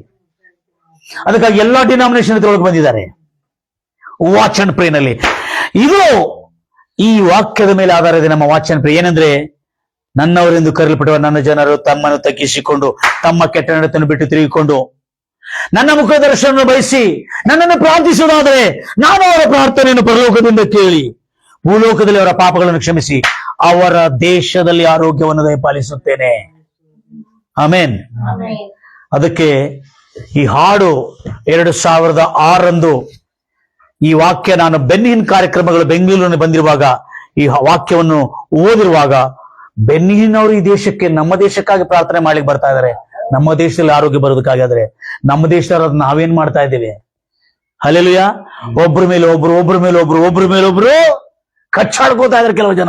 ಅದಕ್ಕಾಗಿ ಎಲ್ಲಾ ಡಿನಾಮಿನೇಷನ್ ಇದ್ರೊಳಗೆ ಬಂದಿದ್ದಾರೆ. ವಾಚ್ ಅಂಡ್ ಪ್ರೇನಲ್ಲಿ ಇದು ಈ ವಾಕ್ಯದ ಮೇಲೆ ಆಧಾರ ಇದೆ ನಮ್ಮ ವಾಚ್ ಅಂಡ್ ಪ್ರೇ ಏನಂದ್ರೆ ನನ್ನವರೆಂದು ಕರೆಯಲ್ಪಡುವ ನನ್ನ ಜನರು ತಮ್ಮನ್ನು ತಗ್ಗಿಸಿಕೊಂಡು ತಮ್ಮ ಕೆಟ್ಟ ನಡತೆಯನ್ನು ಬಿಟ್ಟು ತಿರುಗಿಕೊಂಡು ನನ್ನ ಮುಖ ದರ್ಶನವನ್ನು ಬಯಸಿ ನನ್ನನ್ನು ಪ್ರಾರ್ಥಿಸುವುದಾದರೆ ನಾನು ಅವರ ಪ್ರಾರ್ಥನೆಯನ್ನು ಪರಲೋಕದಿಂದ ಕೇಳಿ ಭೂಲೋಕದಲ್ಲಿ ಅವರ ಪಾಪಗಳನ್ನು ಕ್ಷಮಿಸಿ ಅವರ ದೇಶದಲ್ಲಿ ಆರೋಗ್ಯವನ್ನು ದಯಪಾಲಿಸುತ್ತೇನೆ. ಆಮೇನ್ ಅದಕ್ಕೆ ಈ ಹಾಡು ಎರಡು ಸಾವಿರದ ಆರರಂದು ಈ ವಾಕ್ಯ ನಾನು ಬೆನ್ನಿನ ಕಾರ್ಯಕ್ರಮಗಳು ಬೆಂಗಳೂರಿನಲ್ಲಿ ಬಂದಿರುವಾಗ ಈ ವಾಕ್ಯವನ್ನು ಓದಿರುವಾಗ ಬೆನ್ನಿನವರು ಈ ದೇಶಕ್ಕೆ ನಮ್ಮ ದೇಶಕ್ಕಾಗಿ ಪ್ರಾರ್ಥನೆ ಮಾಡ್ಲಿಕ್ಕೆ ಬರ್ತಾ ಇದಾರೆ ನಮ್ಮ ದೇಶದಲ್ಲಿ ಆರೋಗ್ಯ ಬರೋದಕ್ಕಾಗಾದ್ರೆ ನಮ್ಮ ದೇಶದವ್ರು ನಾವೇನ್ ಮಾಡ್ತಾ ಇದ್ದೀವಿ? ಅಲ್ಲೆಲುಯ ಒಬ್ರ ಮೇಲೆ ಒಬ್ರು, ಒಬ್ರ ಮೇಲೆ ಒಬ್ರು, ಒಬ್ರ ಮೇಲೆ ಒಬ್ರು ಕಚ್ಚಾಡ್ಕೋತಾ ಇದಾರೆ ಕೆಲವು ಜನ.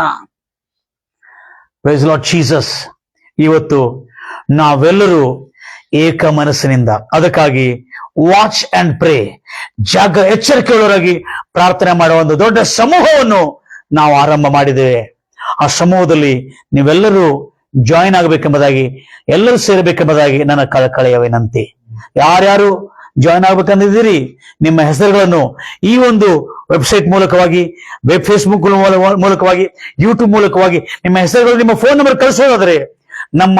ಪ್ರೈಸ್ ಲಾಟ್ ಜೀಸಸ್ ಇವತ್ತು ನಾವೆಲ್ಲರೂ ಏಕ ಮನಸ್ಸಿನಿಂದ. ಅದಕ್ಕಾಗಿ ವಾಚ್ ಅಂಡ್ ಪ್ರೇ ಜಾಗ ಎಚ್ಚರಿಕೆಯೊಳಗಾಗಿ ಪ್ರಾರ್ಥನೆ ಮಾಡುವ ಒಂದು ದೊಡ್ಡ ಸಮೂಹವನ್ನು ನಾವು ಆರಂಭ ಮಾಡಿದ್ದೇವೆ. ಆ ಸಮೂಹದಲ್ಲಿ ನೀವೆಲ್ಲರೂ ಜಾಯಿನ್ ಆಗಬೇಕೆಂಬುದಾಗಿ, ಎಲ್ಲರೂ ಸೇರಬೇಕೆಂಬುದಾಗಿ ನನ್ನ ಕಳಕಳೆಯ ವಿನಂತಿ ಯಾರ್ಯಾರು ಜಾಯಿನ್ ಆಗ್ಬೇಕಂದಿದ್ದೀರಿ, ನಿಮ್ಮ ಹೆಸರುಗಳನ್ನು ಈ ಒಂದು ವೆಬ್ಸೈಟ್ ಮೂಲಕವಾಗಿ ವೆಬ್ ಫೇಸ್ಬುಕ್ ಮೂಲಕವಾಗಿ ಯೂಟ್ಯೂಬ್ ಮೂಲಕವಾಗಿ, ನಿಮ್ಮ ಹೆಸರುಗಳು ನಿಮ್ಮ ಫೋನ್ ನಂಬರ್ ಕಳಿಸೋದಾದ್ರೆ ನಮ್ಮ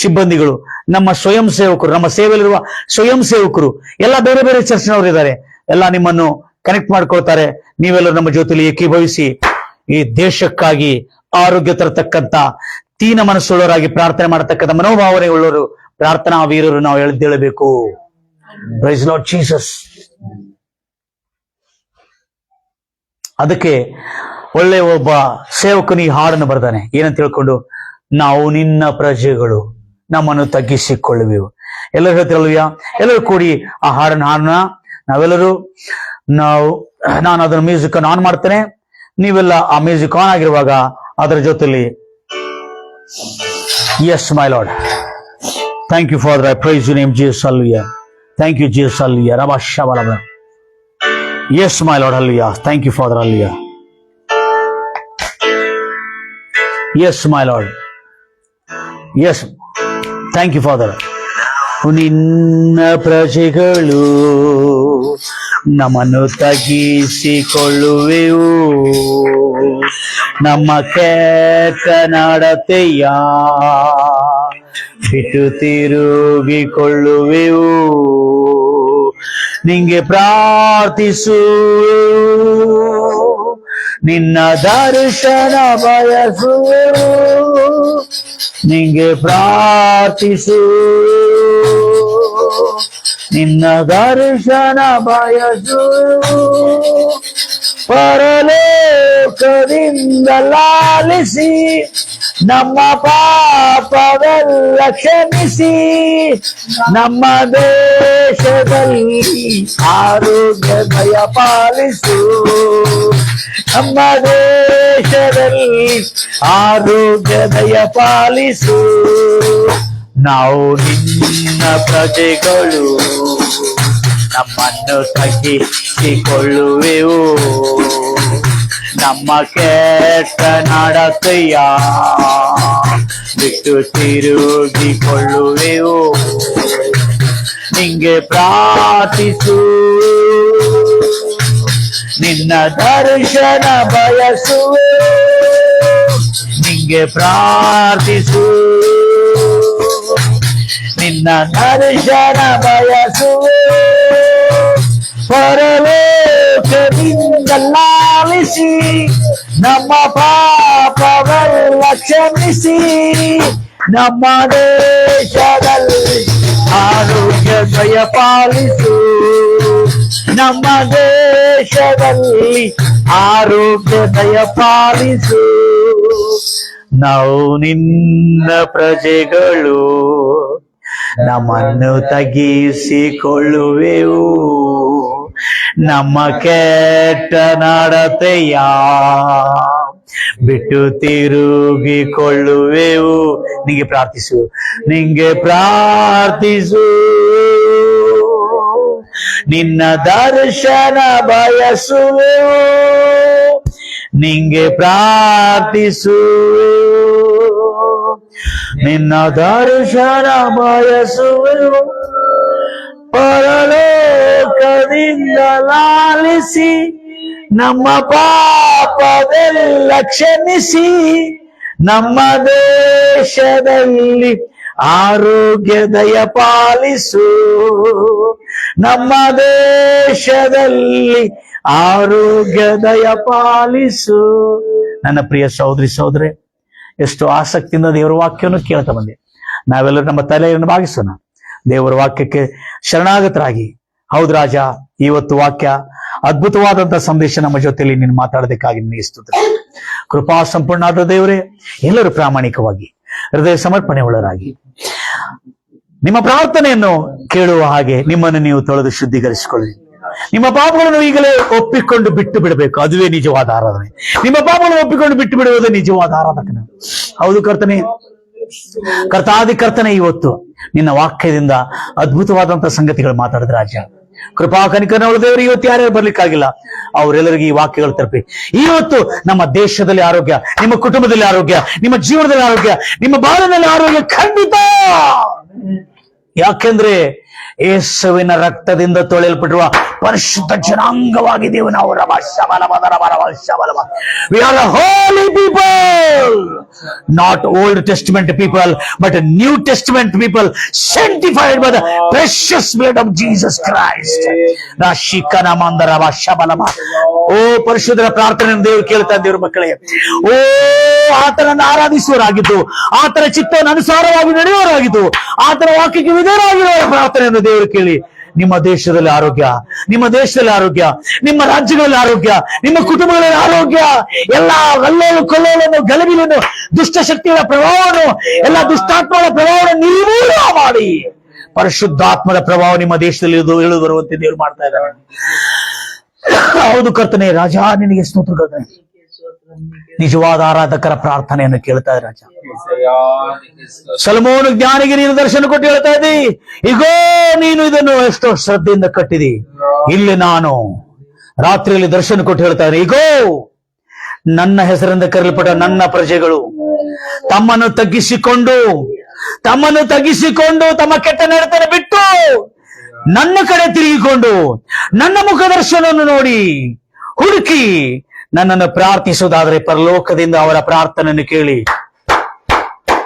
ಸಿಬ್ಬಂದಿಗಳು, ನಮ್ಮ ಸ್ವಯಂ ಸೇವಕರು, ನಮ್ಮ ಸೇವೆಯಲ್ಲಿರುವ ಸ್ವಯಂ ಸೇವಕರು, ಎಲ್ಲ ಬೇರೆ ಬೇರೆ ಚರ್ಚ್ನವರು ಇದ್ದಾರೆ. ಎಲ್ಲ ನಿಮ್ಮನ್ನು ಕನೆಕ್ಟ್ ಮಾಡ್ಕೊಳ್ತಾರೆ. ನೀವೆಲ್ಲರೂ ನಮ್ಮ ಜೊತೆಲಿ ಏಕೀಭವಿಸಿ ಈ ದೇಶಕ್ಕಾಗಿ ಆರೋಗ್ಯ ತರತಕ್ಕಂತ ತೀನ ಮನಸ್ಸುಳ್ಳವರಾಗಿ ಪ್ರಾರ್ಥನೆ ಮಾಡತಕ್ಕಂಥ ಮನೋಭಾವನೆ ಉಳ್ಳವರು ಪ್ರಾರ್ಥನಾ ವೀರರು ನಾವು ಎಳೆದೇಳಬೇಕು ಲಾರ್ಡ್ ಜೀಸಸ್ ಅದಕ್ಕೆ ಒಳ್ಳೆ ಒಬ್ಬ ಸೇವಕನು ಹಾಡನ್ನು ಬರ್ತಾನೆ ಏನಂತ ಹೇಳ್ಕೊಂಡು, ನಾವು ನಿನ್ನ ಪ್ರಜೆಗಳು. ನಮ್ಮನ್ನು ತಗ್ಗಿಸಿಕೊಳ್ಳುವೆವು. ಎಲ್ಲರೂ ಹೇಳ್ತಿರಲ್ವ್ಯಾ ಎಲ್ಲರೂ ಕೂಡಿ ಆ ಹಾಡನ್ನು ಹಾಡೋಣ ನಾವೆಲ್ಲರೂ ನಾವು, ನಾನು ಅದರ ಮ್ಯೂಸಿಕ್ ಅನ್ನು ಆನ್ ಮಾಡ್ತೇನೆ. ನೀವೆಲ್ಲ ಆ ಮ್ಯೂಸಿಕ್ ಆನ್ ಆಗಿರುವಾಗ ಅದರ ಜೊತೆಲಿ yes my lord thank you for I praise you name Jesus alleluia thank you Jesus alleluia ರಬಾ ಬಲಬ yes my lord alleluia thank you father alleluia yes my lord yes thank you father ನಿನ್ನ ಪ್ರಜೆಗಳು ನಮ್ಮನ್ನು ತಗ್ಗಿಸಿಕೊಳ್ಳುವೆವು. ನಮ್ಮ ಕೇತ ನಡತೆಯ ಬಿಟ್ಟು ತಿರುಗಿಕೊಳ್ಳುವೆವು. ನಿಂಗೆ ಪ್ರಾರ್ಥಿಸುವೆವು. ನಿನ್ನ ದರ್ಶನ ಬಯಸುವೆವು ನಿಂಗೆ ಪ್ರಾರ್ಥಿಸು. ನಿನ್ನ ದರ್ಶನ ಬಯಸು. ಪರಲೋಕದಿಂದ ಲಾಲಿಸಿ ನಮ್ಮ ಪಾಪವೆಲ್ಲ ಕ್ಷಮಿಸಿ, ನಮ್ಮ ದೇಶದಲ್ಲಿ ಆರೋಗ್ಯ ದಯ ಪಾಲಿಸು. ನಮ್ಮ ದೇಶದಲ್ಲಿ ಆರೋಗ್ಯ ದಯ ಪಾಲಿಸು. ನಾವು ನಿನ್ನ ಪ್ರಜೆಗಳು, ನಮ್ಮನ್ನು ತಗ್ಗಿಸಿಕೊಳ್ಳುವೆವು ನಮ್ಮ ಕೆಟ್ಟ ನಡತೆಯ ಬಿಟ್ಟು ತಿರುಗಿಕೊಳ್ಳುವೆವು ನಿಂಗೆ ಪ್ರಾರ್ಥಿಸು ನಿನ್ನ ದರ್ಶನ ಬಯಸುವೆ ನಿಂಗೆ ಪ್ರಾರ್ಥಿಸು ನಿನ್ನ ದರ್ಶನ ಬಯಸುವೆ ಪರಲೋಕದಿಂದ ಲಾಲಿಸಿ ನಮ್ಮ ಪಾಪವೆಲ್ಲ ಕ್ಷಮಿಸಿ, ನಮ್ಮ ದೇಶದಲ್ಲಿ ಆರೋಗ್ಯ ದಯ ಪಾಲಿಸು. ನಮ್ಮ ದೇಶದಲ್ಲಿ ಆರೋಗ್ಯ ದಯ ಪಾಲಿಸು. ನಾವು ನಿನ್ನ ಪ್ರಜೆಗಳು, ನಮ್ಮನ್ನು ತಗ್ಗಿಸಿಕೊಳ್ಳುವೆವು. ನಮ್ಮ ಕೆಟ್ಟ ನಡತೆಯ ಬಿಟ್ಟು ತಿರುಗಿಕೊಳ್ಳುವೆವು. ನಿಂಗೆ ಪ್ರಾರ್ಥಿಸು. ನಿಂಗೆ ಪ್ರಾರ್ಥಿಸು. ನಿನ್ನ ದರ್ಶನ ಬಯಸುವೆವು. ನಿಂಗೆ ಪ್ರಾರ್ಥಿಸು ನಿನ್ನ ದರ್ಶನ ಬಯಸುವೆವು. ಪರಲೋಕದಿಂದ ಲಾಲಿಸಿ, ನಮ್ಮ ಪಾಪದೆಲ್ಲ ಕ್ಷಮಿಸಿ, ನಮ್ಮ ದೇಶದಲ್ಲಿ ಆರೋಗ್ಯ ದಯ ಪಾಲಿಸು, ನಮ್ಮ ದೇಶದಲ್ಲಿ ಆರೋಗ್ಯ ದಯ ಪಾಲಿಸು. ನನ್ನ ಪ್ರಿಯ ಸಹೋದರಿ ಸಹೋದರಿ, ಎಷ್ಟು ಆಸಕ್ತಿಯಿಂದ ದೇವರ ವಾಕ್ಯವನ್ನು ಕೇಳ್ತಾ ಬಂದೆ. ನಾವೆಲ್ಲರೂ ನಮ್ಮ ತಲೆಯನ್ನು ಭಾಗಿಸೋಣ ದೇವರ ವಾಕ್ಯಕ್ಕೆ ಶರಣಾಗತರಾಗಿ. ಹೌದು ರಾಜ, ಇವತ್ತು ವಾಕ್ಯ ಅದ್ಭುತವಾದಂತಹ ಸಂದೇಶ ನಮ್ಮ ಜೊತೆಯಲ್ಲಿ ನೀನು ಮಾತಾಡೋದಕ್ಕಾಗಿ ನಿಸ್ತದೆ ಕೃಪಾ ಸಂಪೂರ್ಣಾದ ದೇವರೇ, ಎಲ್ಲರೂ ಪ್ರಾಮಾಣಿಕವಾಗಿ ಹೃದಯ ಸಮರ್ಪಣೆ ಉಳ್ಳರಾಗಿ ನಿಮ್ಮ ಪ್ರಾರ್ಥನೆಯನ್ನು ಕೇಳುವ ಹಾಗೆ ನಿಮ್ಮನ್ನು ನೀವು ತೊಳೆದು ಶುದ್ಧೀಕರಿಸಿಕೊಳ್ಳಿ ನಿಮ್ಮ ಪಾಪಗಳನ್ನು ಈಗಲೇ ಒಪ್ಪಿಕೊಂಡು ಬಿಟ್ಟು ಬಿಡಬೇಕು. ಅದುವೇ ನಿಜವಾದ ಆರಾಧನೆ. ನಿಮ್ಮ ಪಾಪಗಳನ್ನು ಒಪ್ಪಿಕೊಂಡು ಬಿಟ್ಟು ಬಿಡುವುದೇ ನಿಜವಾದ ಆರಾಧಕನ. ಹೌದು ಕರ್ತನೆ ಕರ್ತಾದಿ ಕರ್ತನೆ, ಇವತ್ತು ನಿನ್ನ ವಾಕ್ಯದಿಂದ ಅದ್ಭುತವಾದಂತಹ ಸಂಗತಿಗಳು ಮಾತಾಡಿದ ರಾಜ್ಯ. ಕೃಪಾ ಕನಿಕನ ದೇವರು, ಇವತ್ತು ಯಾರ್ಯಾರು ಬರ್ಲಿಕ್ಕಾಗಿಲ್ಲ? ಅವರೆಲ್ಲರಿಗೂ ಈ ವಾಕ್ಯಗಳು ತರಪಿ ಇವತ್ತು ನಮ್ಮ ದೇಶದಲ್ಲಿ ಆರೋಗ್ಯ, ನಿಮ್ಮ ಕುಟುಂಬದಲ್ಲಿ ಆರೋಗ್ಯ, ನಿಮ್ಮ ಜೀವನದಲ್ಲಿ ಆರೋಗ್ಯ, ನಿಮ್ಮ ಬಾಲದಲ್ಲಿ ಆರೋಗ್ಯ ಖಂಡಿತ! ಯಾಕೆಂದ್ರೆ ಯೇಸುವಿನ ರಕ್ತದಿಂದ ತೊಳೆಯಲ್ಪಟ್ಟಿರುವ ಪರಿಶುದ್ಧ ಜನಾಂಗವಾಗಿದ್ದೇವೆ ನಾವು. ರಮ ಶಬಲಮ we holy people not old testament people but new testament people sanctified by the precious blood of Jesus Christ ರಾಶಿಕನ ಮಂದರ ಶಬಲಮ ಓ ಪರಿಶುದ್ಧರ ಪ್ರಾರ್ಥನೆ ದೇವರು ಕೇಳ್ತಾ ದೇವ್ರ ಮಕ್ಕಳಿಗೆ ಓ ಆತನನ್ನು ಆರಾಧಿಸುವರಾಗಿದ್ದು ಆತನ ಚಿತ್ತವನ್ನು ಅನುಸಾರವಾಗಿ ನಡೆಯುವರಾಗಿದ್ದು ಆತನ ವಾಕ್ಯಕ್ಕೆ ವಿಧೇಯರಾಗಿರುವ ಪ್ರಾರ್ಥನೆಯನ್ನು ದೇವರು ಕೇಳಿ, ನಿಮ್ಮ ದೇಶದಲ್ಲಿ ಆರೋಗ್ಯ, ನಿಮ್ಮ ದೇಶದಲ್ಲಿ ಆರೋಗ್ಯ, ನಿಮ್ಮ ರಾಜ್ಯಗಳಲ್ಲಿ ಆರೋಗ್ಯ, ನಿಮ್ಮ ಕುಟುಂಬಗಳಲ್ಲಿ ಆರೋಗ್ಯ, ಎಲ್ಲ ಅಲ್ಲೋಲು ಕೊಲ್ಲೋಲನ್ನು ಗಲಭಿಲನ್ನು ದುಷ್ಟಶಕ್ತಿಗಳ ಪ್ರಭಾವವನ್ನು, ಎಲ್ಲ ದುಷ್ಟಾತ್ಮಗಳ ಪ್ರಭಾವವನ್ನು ನಿರ್ಮೂಲ ಮಾಡಿ. ಪರಿಶುದ್ಧಾತ್ಮದ ಪ್ರಭಾವ ನಿಮ್ಮ ದೇಶದಲ್ಲಿ ಇಳಿದು ಬರುವಂತೆ ದೇವರು ಮಾಡ್ತಾ ಇದ್ದಾರೆ. ಹೌದು ಕರ್ತನೆ, ರಾಜ, ನಿನಗೆ ಸ್ತೋತ್ರ ನಿಜವಾದ ಆರಾಧಕರ ಪ್ರಾರ್ಥನೆಯನ್ನು ಕೇಳ್ತಾ ಇದೆ ರಾಜ. ಸಲಮೋನು ಜ್ಞಾನಿಗೆ ನೀನು ದರ್ಶನ ಕೊಟ್ಟು ಹೇಳ್ತಾ ಇದ್ದಿ. ಈಗೋ ನೀನು ಇದನ್ನು ಎಷ್ಟೋ ಶ್ರದ್ಧೆಯಿಂದ ಕಟ್ಟಿದಿ. ಇಲ್ಲಿ ನಾನು ರಾತ್ರಿಯಲ್ಲಿ ದರ್ಶನ ಕೊಟ್ಟು ಹೇಳ್ತಾ ಇದ್ದೀನಿ. ಈಗೋ ನನ್ನ ಹೆಸರಿಂದ ಕರೆಯಲ್ಪಟ್ಟ ನನ್ನ ಪ್ರಜೆಗಳು ತಮ್ಮನ್ನು ತಗ್ಗಿಸಿಕೊಂಡು ತಮ್ಮನ್ನು ತಗ್ಗಿಸಿಕೊಂಡು ತಮ್ಮ ಕೆಟ್ಟ ನಡತನ ಬಿಟ್ಟು ನನ್ನ ಕಡೆ ತಿರುಗಿಕೊಂಡು ನನ್ನ ಮುಖದರ್ಶನವನ್ನು ನೋಡಿ ಹುಡುಕಿ ನನ್ನನ್ನು ಪ್ರಾರ್ಥಿಸುವುದಾದ್ರೆ ಪರಲೋಕದಿಂದ ಅವರ ಪ್ರಾರ್ಥನೆಯನ್ನು ಕೇಳಿ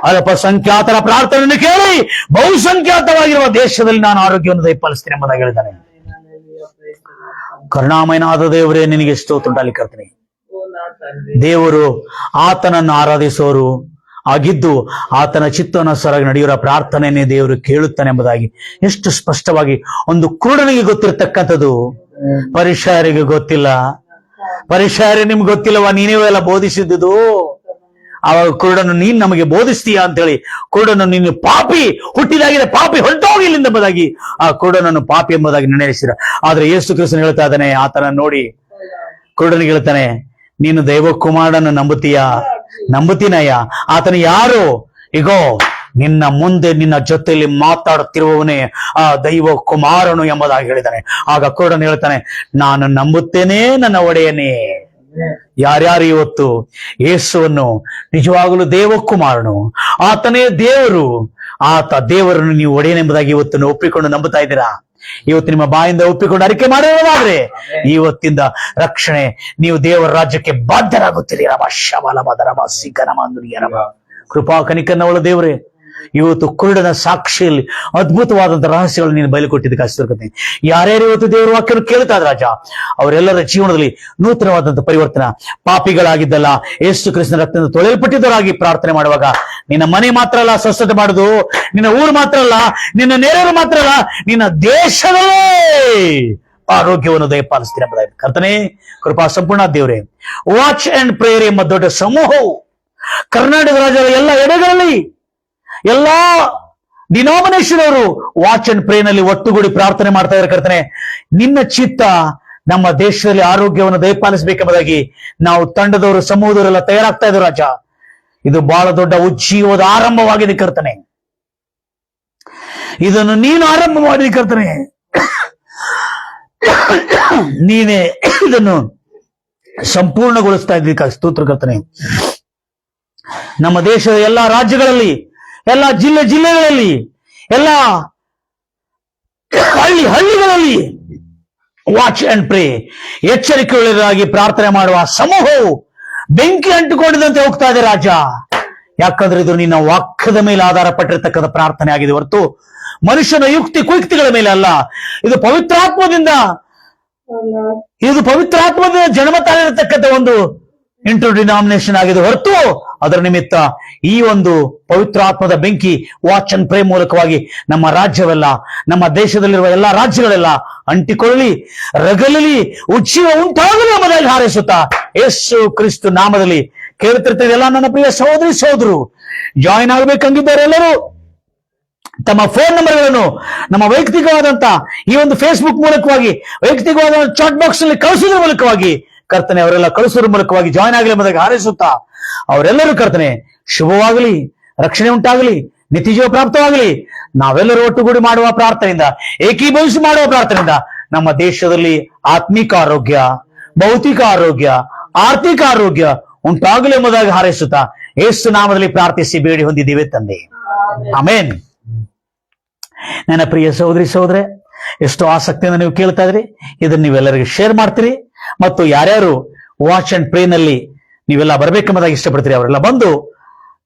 ಅಲ್ಪಸಂಖ್ಯಾತರ ಪ್ರಾರ್ಥನೆಯನ್ನು ಕೇಳಿ ಬಹುಸಂಖ್ಯಾತವಾಗಿರುವ ದೇಶದಲ್ಲಿ ನಾನು ಆರೋಗ್ಯವನ್ನು ದಯಪಾಲಿಸ್ತೀನಿ ಎಂಬುದಾಗಿ ಹೇಳಿದ್ದಾನೆ. ಕರುಣಾಮಯನಾದ ದೇವರೇ, ನಿನಗೆ ಸ್ತೋತ್ರ ಕರ್ತನೆ. ದೇವರು ಆತನನ್ನು ಆರಾಧಿಸೋರು ಆಗಿದ್ದು ಆತನ ಚಿತ್ತನ ಸರಾಗಿ ನಡೆಯುವ ಪ್ರಾರ್ಥನೆಯನ್ನೇ ದೇವರು ಕೇಳುತ್ತಾನೆ ಎಂಬುದಾಗಿ ಎಷ್ಟು ಸ್ಪಷ್ಟವಾಗಿ ಒಂದು ಕುರುಡನಿಗೆ ಗೊತ್ತಿರತಕ್ಕಂಥದ್ದು. ಪರಿಷಾರಿಗೆ ಗೊತ್ತಿಲ್ಲ. ಪರಿಷಾರಿ ನಿಮ್ಗೆ ಗೊತ್ತಿಲ್ಲವಾ? ನೀನೇ ಎಲ್ಲ ಬೋಧಿಸಿದ್ದುದು. ಅವಾಗ ಕುರುಡನ್ನು ನೀನ್ ನಮಗೆ ಬೋಧಿಸ್ತೀಯಾ ಅಂತೇಳಿ ಕುರುಡನ್ನು ನೀನು ಪಾಪಿ ಹುಟ್ಟಿದಾಗಿದೆ, ಪಾಪಿ ಹೊರಟೋಗಿಲ್ಲ ಎಂಬುದಾಗಿ ಆ ಕುರುಡನನ್ನು ಪಾಪಿ ಎಂಬುದಾಗಿ ನಿರ್ಣಯಿಸಿರ ಆದ್ರೆ ಯೇಸು ಕೃಷ್ಣ ಹೇಳ್ತಾ ಇದ್ದಾನೆ ಆತನ ನೋಡಿ. ಕುರುಡನಿಗೆ ಹೇಳ್ತಾನೆ, ನೀನು ದೈವಕುಮಾರನನ್ನು ನಂಬುತ್ತೀಯಾ? ನಂಬುತ್ತೀನಯ್ಯ. ಆತನ ಯಾರು? ಇಗೋ, ನಿನ್ನ ಮುಂದೆ, ನಿನ್ನ ಜೊತೆಯಲ್ಲಿ ಮಾತಾಡುತ್ತಿರುವವನೇ ಆ ದೈವ ಕುಮಾರನು ಎಂಬುದಾಗಿ ಹೇಳಿದ್ದಾನೆ. ಆಗ ಕುರುಡನು ಹೇಳ್ತಾನೆ, ನಾನು ನಂಬುತ್ತೇನೆ, ನನ್ನ ಒಡೆಯನೇ. ಯಾರ್ಯಾರು ಇವತ್ತು ಯೇಸುವನ್ನು ನಿಜವಾಗಲೂ ದೇವಕುಮಾರನು ಆತನೇ ದೇವರು ಆತ ದೇವರನ್ನು ನೀವು ಒಡೆಯನೆಂಬುದಾಗಿ ಇವತ್ತನ್ನು ಒಪ್ಪಿಕೊಂಡು ನಂಬುತ್ತಾ ಇದ್ದೀರಾ? ಇವತ್ತು ನಿಮ್ಮ ಬಾಯಿಂದ ಒಪ್ಪಿಕೊಂಡು ಅರಿಕೆ ಮಾಡಿರೋದಾದ್ರೆ ಇವತ್ತಿಂದ ರಕ್ಷಣೆ ನೀವು ದೇವರ ರಾಜ್ಯಕ್ಕೆ ಬಾಧ್ಯರಾಗುತ್ತೀರಿ. ರಮ ಶಬಲ ರಮ ಸಿಗನಮ ರಮ ಕೃಪಾ ಕನಿಕನ್ನವಳ ದೇವರೇ ಇವತ್ತು ಕುರುಡನ ಸಾಕ್ಷಿಯಲ್ಲಿ ಅದ್ಭುತವಾದಂತಹ ರಹಸ್ಯಗಳನ್ನು ನೀನು ಬಯಲುಕೊಟ್ಟಿದ್ದಕ್ಕೆ ಆಶೀರ್ವದಿಸ್ತೀನಿ ಯಾರ್ಯಾರು ಇವತ್ತು ದೇವರ ವಾಕ್ಯವನ್ನು ಕೇಳ್ತಾ ರಾಜ? ಅವರೆಲ್ಲರ ಜೀವನದಲ್ಲಿ ನೂತನವಾದಂತಹ ಪರಿವರ್ತನ ಪಾಪಿಗಳಾಗಿದ್ದಲ್ಲ, ಯೇಸು ಕೃಷ್ಣ ರಕ್ತದಿಂದ ತೊಳೆಯಲ್ಪಟ್ಟಿದ್ದವರಾಗಿ ಪ್ರಾರ್ಥನೆ ಮಾಡುವಾಗ ನಿನ್ನ ಮನೆ ಮಾತ್ರ ಅಲ್ಲ, ಸ್ವಸ್ಥತೆ ಮಾಡುದು. ನಿನ್ನ ಊರು ಮಾತ್ರ ಅಲ್ಲ, ನಿನ್ನ ನೆರೆಯವರು ಮಾತ್ರ ಅಲ್ಲ, ನಿನ್ನ ದೇಶದಲ್ಲೇ ಆರೋಗ್ಯವನ್ನು ದಯಪಾಲಿಸ್ತೀರ ಕರ್ತನೆ, ಕೃಪಾ ಸಂಪೂರ್ಣ ದೇವರೇ ವಾಚ್ ಅಂಡ್ ಪ್ರೇಯರ್ ಎಂಬ ದೊಡ್ಡ ಸಮೂಹವು ಕರ್ನಾಟಕ ರಾಜ್ಯದ ಎಲ್ಲ ಎಡೆಗಳಲ್ಲಿ ಎಲ್ಲಾ ಡಿನಾಮಿನೇಷನ್ ಅವರು ವಾಚ್ ಅಂಡ್ ಪ್ರೇನಲ್ಲಿ ಒಟ್ಟುಗೂಡಿ ಪ್ರಾರ್ಥನೆ ಮಾಡ್ತಾ ಇದ್ದಾರೆ ಕರ್ತನೆ. ನಿನ್ನ ಚಿತ್ತ ನಮ್ಮ ದೇಶದಲ್ಲಿ ಆರೋಗ್ಯವನ್ನು ದಯಪಾಲಿಸಬೇಕೆಂಬುದಾಗಿ ನಾವು ತಂಡದವರು ಸಮೂಹದವರೆಲ್ಲ ತಯಾರಾಗ್ತಾ ಇದ್ರು ರಾಜ. ಇದು ಬಹಳ ದೊಡ್ಡ ಉಜ್ಜೀವದ ಆರಂಭವಾಗಿದೆ ಕರ್ತನೆ. ಇದನ್ನು ನೀನು ಆರಂಭ ಮಾಡಿದ ಕರ್ತನೆ. ನೀನೇ ಇದನ್ನು ಸಂಪೂರ್ಣಗೊಳಿಸ್ತಾ ಇದ್ದೀವಿ ಸ್ತೋತ್ರ ಕರ್ತನೆ. ನಮ್ಮ ದೇಶದ ಎಲ್ಲಾ ರಾಜ್ಯಗಳಲ್ಲಿ ಎಲ್ಲ ಜಿಲ್ಲೆ ಜಿಲ್ಲೆಗಳಲ್ಲಿ ಎಲ್ಲ ಹಳ್ಳಿ ಹಳ್ಳಿಗಳಲ್ಲಿ ವಾಚ್ ಅಂಡ್ ಪ್ರೇ ಎಚ್ಚರಿಕೆಯುಳ್ಳದಾಗಿ ಪ್ರಾರ್ಥನೆ ಮಾಡುವ ಸಮೂಹವು ಬೆಂಕಿ ಅಂಟುಕೊಂಡಿದಂತೆ ಹೋಗ್ತಾ ಇದೆ ರಾಜ. ಯಾಕಂದ್ರೆ ಇದು ನಿನ್ನ ವಾಕ್ಯದ ಮೇಲೆ ಆಧಾರ ಪಟ್ಟಿರತಕ್ಕಂಥ ಪ್ರಾರ್ಥನೆ ಆಗಿದೆ ಹೊರತು ಮನುಷ್ಯನ ಯುಕ್ತಿ ಕುಯುಕ್ತಿಗಳ ಮೇಲೆ ಅಲ್ಲ. ಇದು ಪವಿತ್ರಾತ್ಮದಿಂದ ಇದು ಪವಿತ್ರಾತ್ಮದಿಂದ ಜನ್ಮ ತಾಳಿರತಕ್ಕಂಥ ಒಂದು ಇಂಟರ್ ಡಿನಾಮಿನೇಷನ್ ಆಗಿದೆ ಹೊರತು ಅದರ ನಿಮಿತ್ತ ಈ ಒಂದು ಪವಿತ್ರಾತ್ಮದ ಬೆಂಕಿ ವಾಚ್ ಅಂಡ್ ಪ್ರೇ ಮೂಲಕವಾಗಿ ನಮ್ಮ ರಾಜ್ಯವೆಲ್ಲ, ನಮ್ಮ ದೇಶದಲ್ಲಿರುವ ಎಲ್ಲಾ ರಾಜ್ಯಗಳೆಲ್ಲ ಅಂಟಿಕೊಳ್ಳಲಿ, ರಗಲಲಿ, ಉಜ್ಜೀವ ಉಂಟಾಗಲಿ ಮನೆಯಲ್ಲಿ ಹಾರೈಸುತ್ತಾ ಯೇಸು ಕ್ರಿಸ್ತು ನಾಮದಲ್ಲಿ ಕೇಳುತ್ತಿರ್ತೇವೆ ಎಲ್ಲ ನನ್ನ ಪ್ರಿಯ ಸಹೋದರಿ, ಸಹೋದರು. ಜಾಯಿನ್ ಆಗಬೇಕಂಗಿದ್ದಾರೆ ಎಲ್ಲರೂ. ತಮ್ಮ ಫೋನ್ ನಂಬರ್ಗಳನ್ನು ನಮ್ಮ ವೈಯಕ್ತಿಕವಾದಂತ ಈ ಒಂದು ಫೇಸ್ಬುಕ್ ಮೂಲಕವಾಗಿ ವೈಯಕ್ತಿಕವಾದ ಚಾಟ್ ಬಾಕ್ಸ್ ಅಲ್ಲಿ ಕಳಿಸೋದ್ರ ಮೂಲಕವಾಗಿ ಕರ್ತನೆ ಅವರೆಲ್ಲ ಕಳಿಸೋದ್ರ ಮೂಲಕವಾಗಿ ಜಾಯ್ನ್ ಆಗಲಿ ಎಂಬುದಾಗಿ ಹಾರೈಸುತ್ತಾ, ಅವರೆಲ್ಲರೂ ಕರ್ತನೆ, ಶುಭವಾಗಲಿ, ರಕ್ಷಣೆ ಉಂಟಾಗಲಿ, ನಿತ್ಯಜೀವ ಪ್ರಾಪ್ತವಾಗಲಿ. ನಾವೆಲ್ಲರೂ ಒಟ್ಟುಗೂಡಿ ಮಾಡುವ ಪ್ರಾರ್ಥನೆಯಿಂದ, ಏಕೀಭವಿಸಿ ಮಾಡುವ ಪ್ರಾರ್ಥನೆಯಿಂದ ನಮ್ಮ ದೇಶದಲ್ಲಿ ಆತ್ಮಿಕ ಆರೋಗ್ಯ, ಭೌತಿಕ ಆರೋಗ್ಯ, ಆರ್ಥಿಕ ಆರೋಗ್ಯ ಉಂಟಾಗಲಿ ಎಂಬುದಾಗಿ ಹಾರೈಸುತ್ತಾ, ಏಸು ನಾಮದಲ್ಲಿ ಪ್ರಾರ್ಥಿಸಿ ಬೇಡಿ ಹೊಂದಿದ್ದೇವೆ ತಂದೆ. ಆಮೇನ್. ನನ್ನ ಪ್ರಿಯ ಸಹೋದರಿ ಸಹೋದರೆ, ಎಷ್ಟು ಆಸಕ್ತಿಯಿಂದ ನೀವು ಕೇಳ್ತಾ ಇದ್ರಿ, ಇದನ್ನ ನೀವೆಲ್ಲರಿಗೂ ಶೇರ್ ಮಾಡ್ತೀರಿ. ಮತ್ತು ಯಾರ್ಯಾರು ವಾಚ್ ಅಂಡ್ನಲ್ಲಿ ನೀವೆಲ್ಲ ಬರಬೇಕೆಂಬುದಾಗಿ ಇಷ್ಟಪಡ್ತೀರಿ ಅವರೆಲ್ಲ ಬಂದು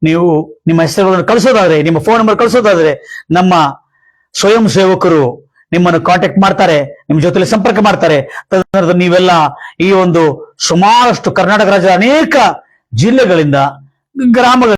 ನೀವು ನಿಮ್ಮ ಹೆಸರುಗಳನ್ನು ಕಳಿಸೋದಾದ್ರೆ, ನಿಮ್ಮ ಫೋನ್ ನಂಬರ್ ಕಳಿಸೋದಾದ್ರೆ ನಮ್ಮ ಸ್ವಯಂ ಸೇವಕರು ನಿಮ್ಮನ್ನು ಕಾಂಟ್ಯಾಕ್ಟ್ ಮಾಡ್ತಾರೆ, ನಿಮ್ಮ ಜೊತೆಲಿ ಸಂಪರ್ಕ ಮಾಡ್ತಾರೆ. ತದನಂತರ ನೀವೆಲ್ಲ ಈ ಒಂದು ಸುಮಾರಷ್ಟು ಕರ್ನಾಟಕ ರಾಜ್ಯದ ಅನೇಕ ಜಿಲ್ಲೆಗಳಿಂದ, ಗ್ರಾಮಗಳ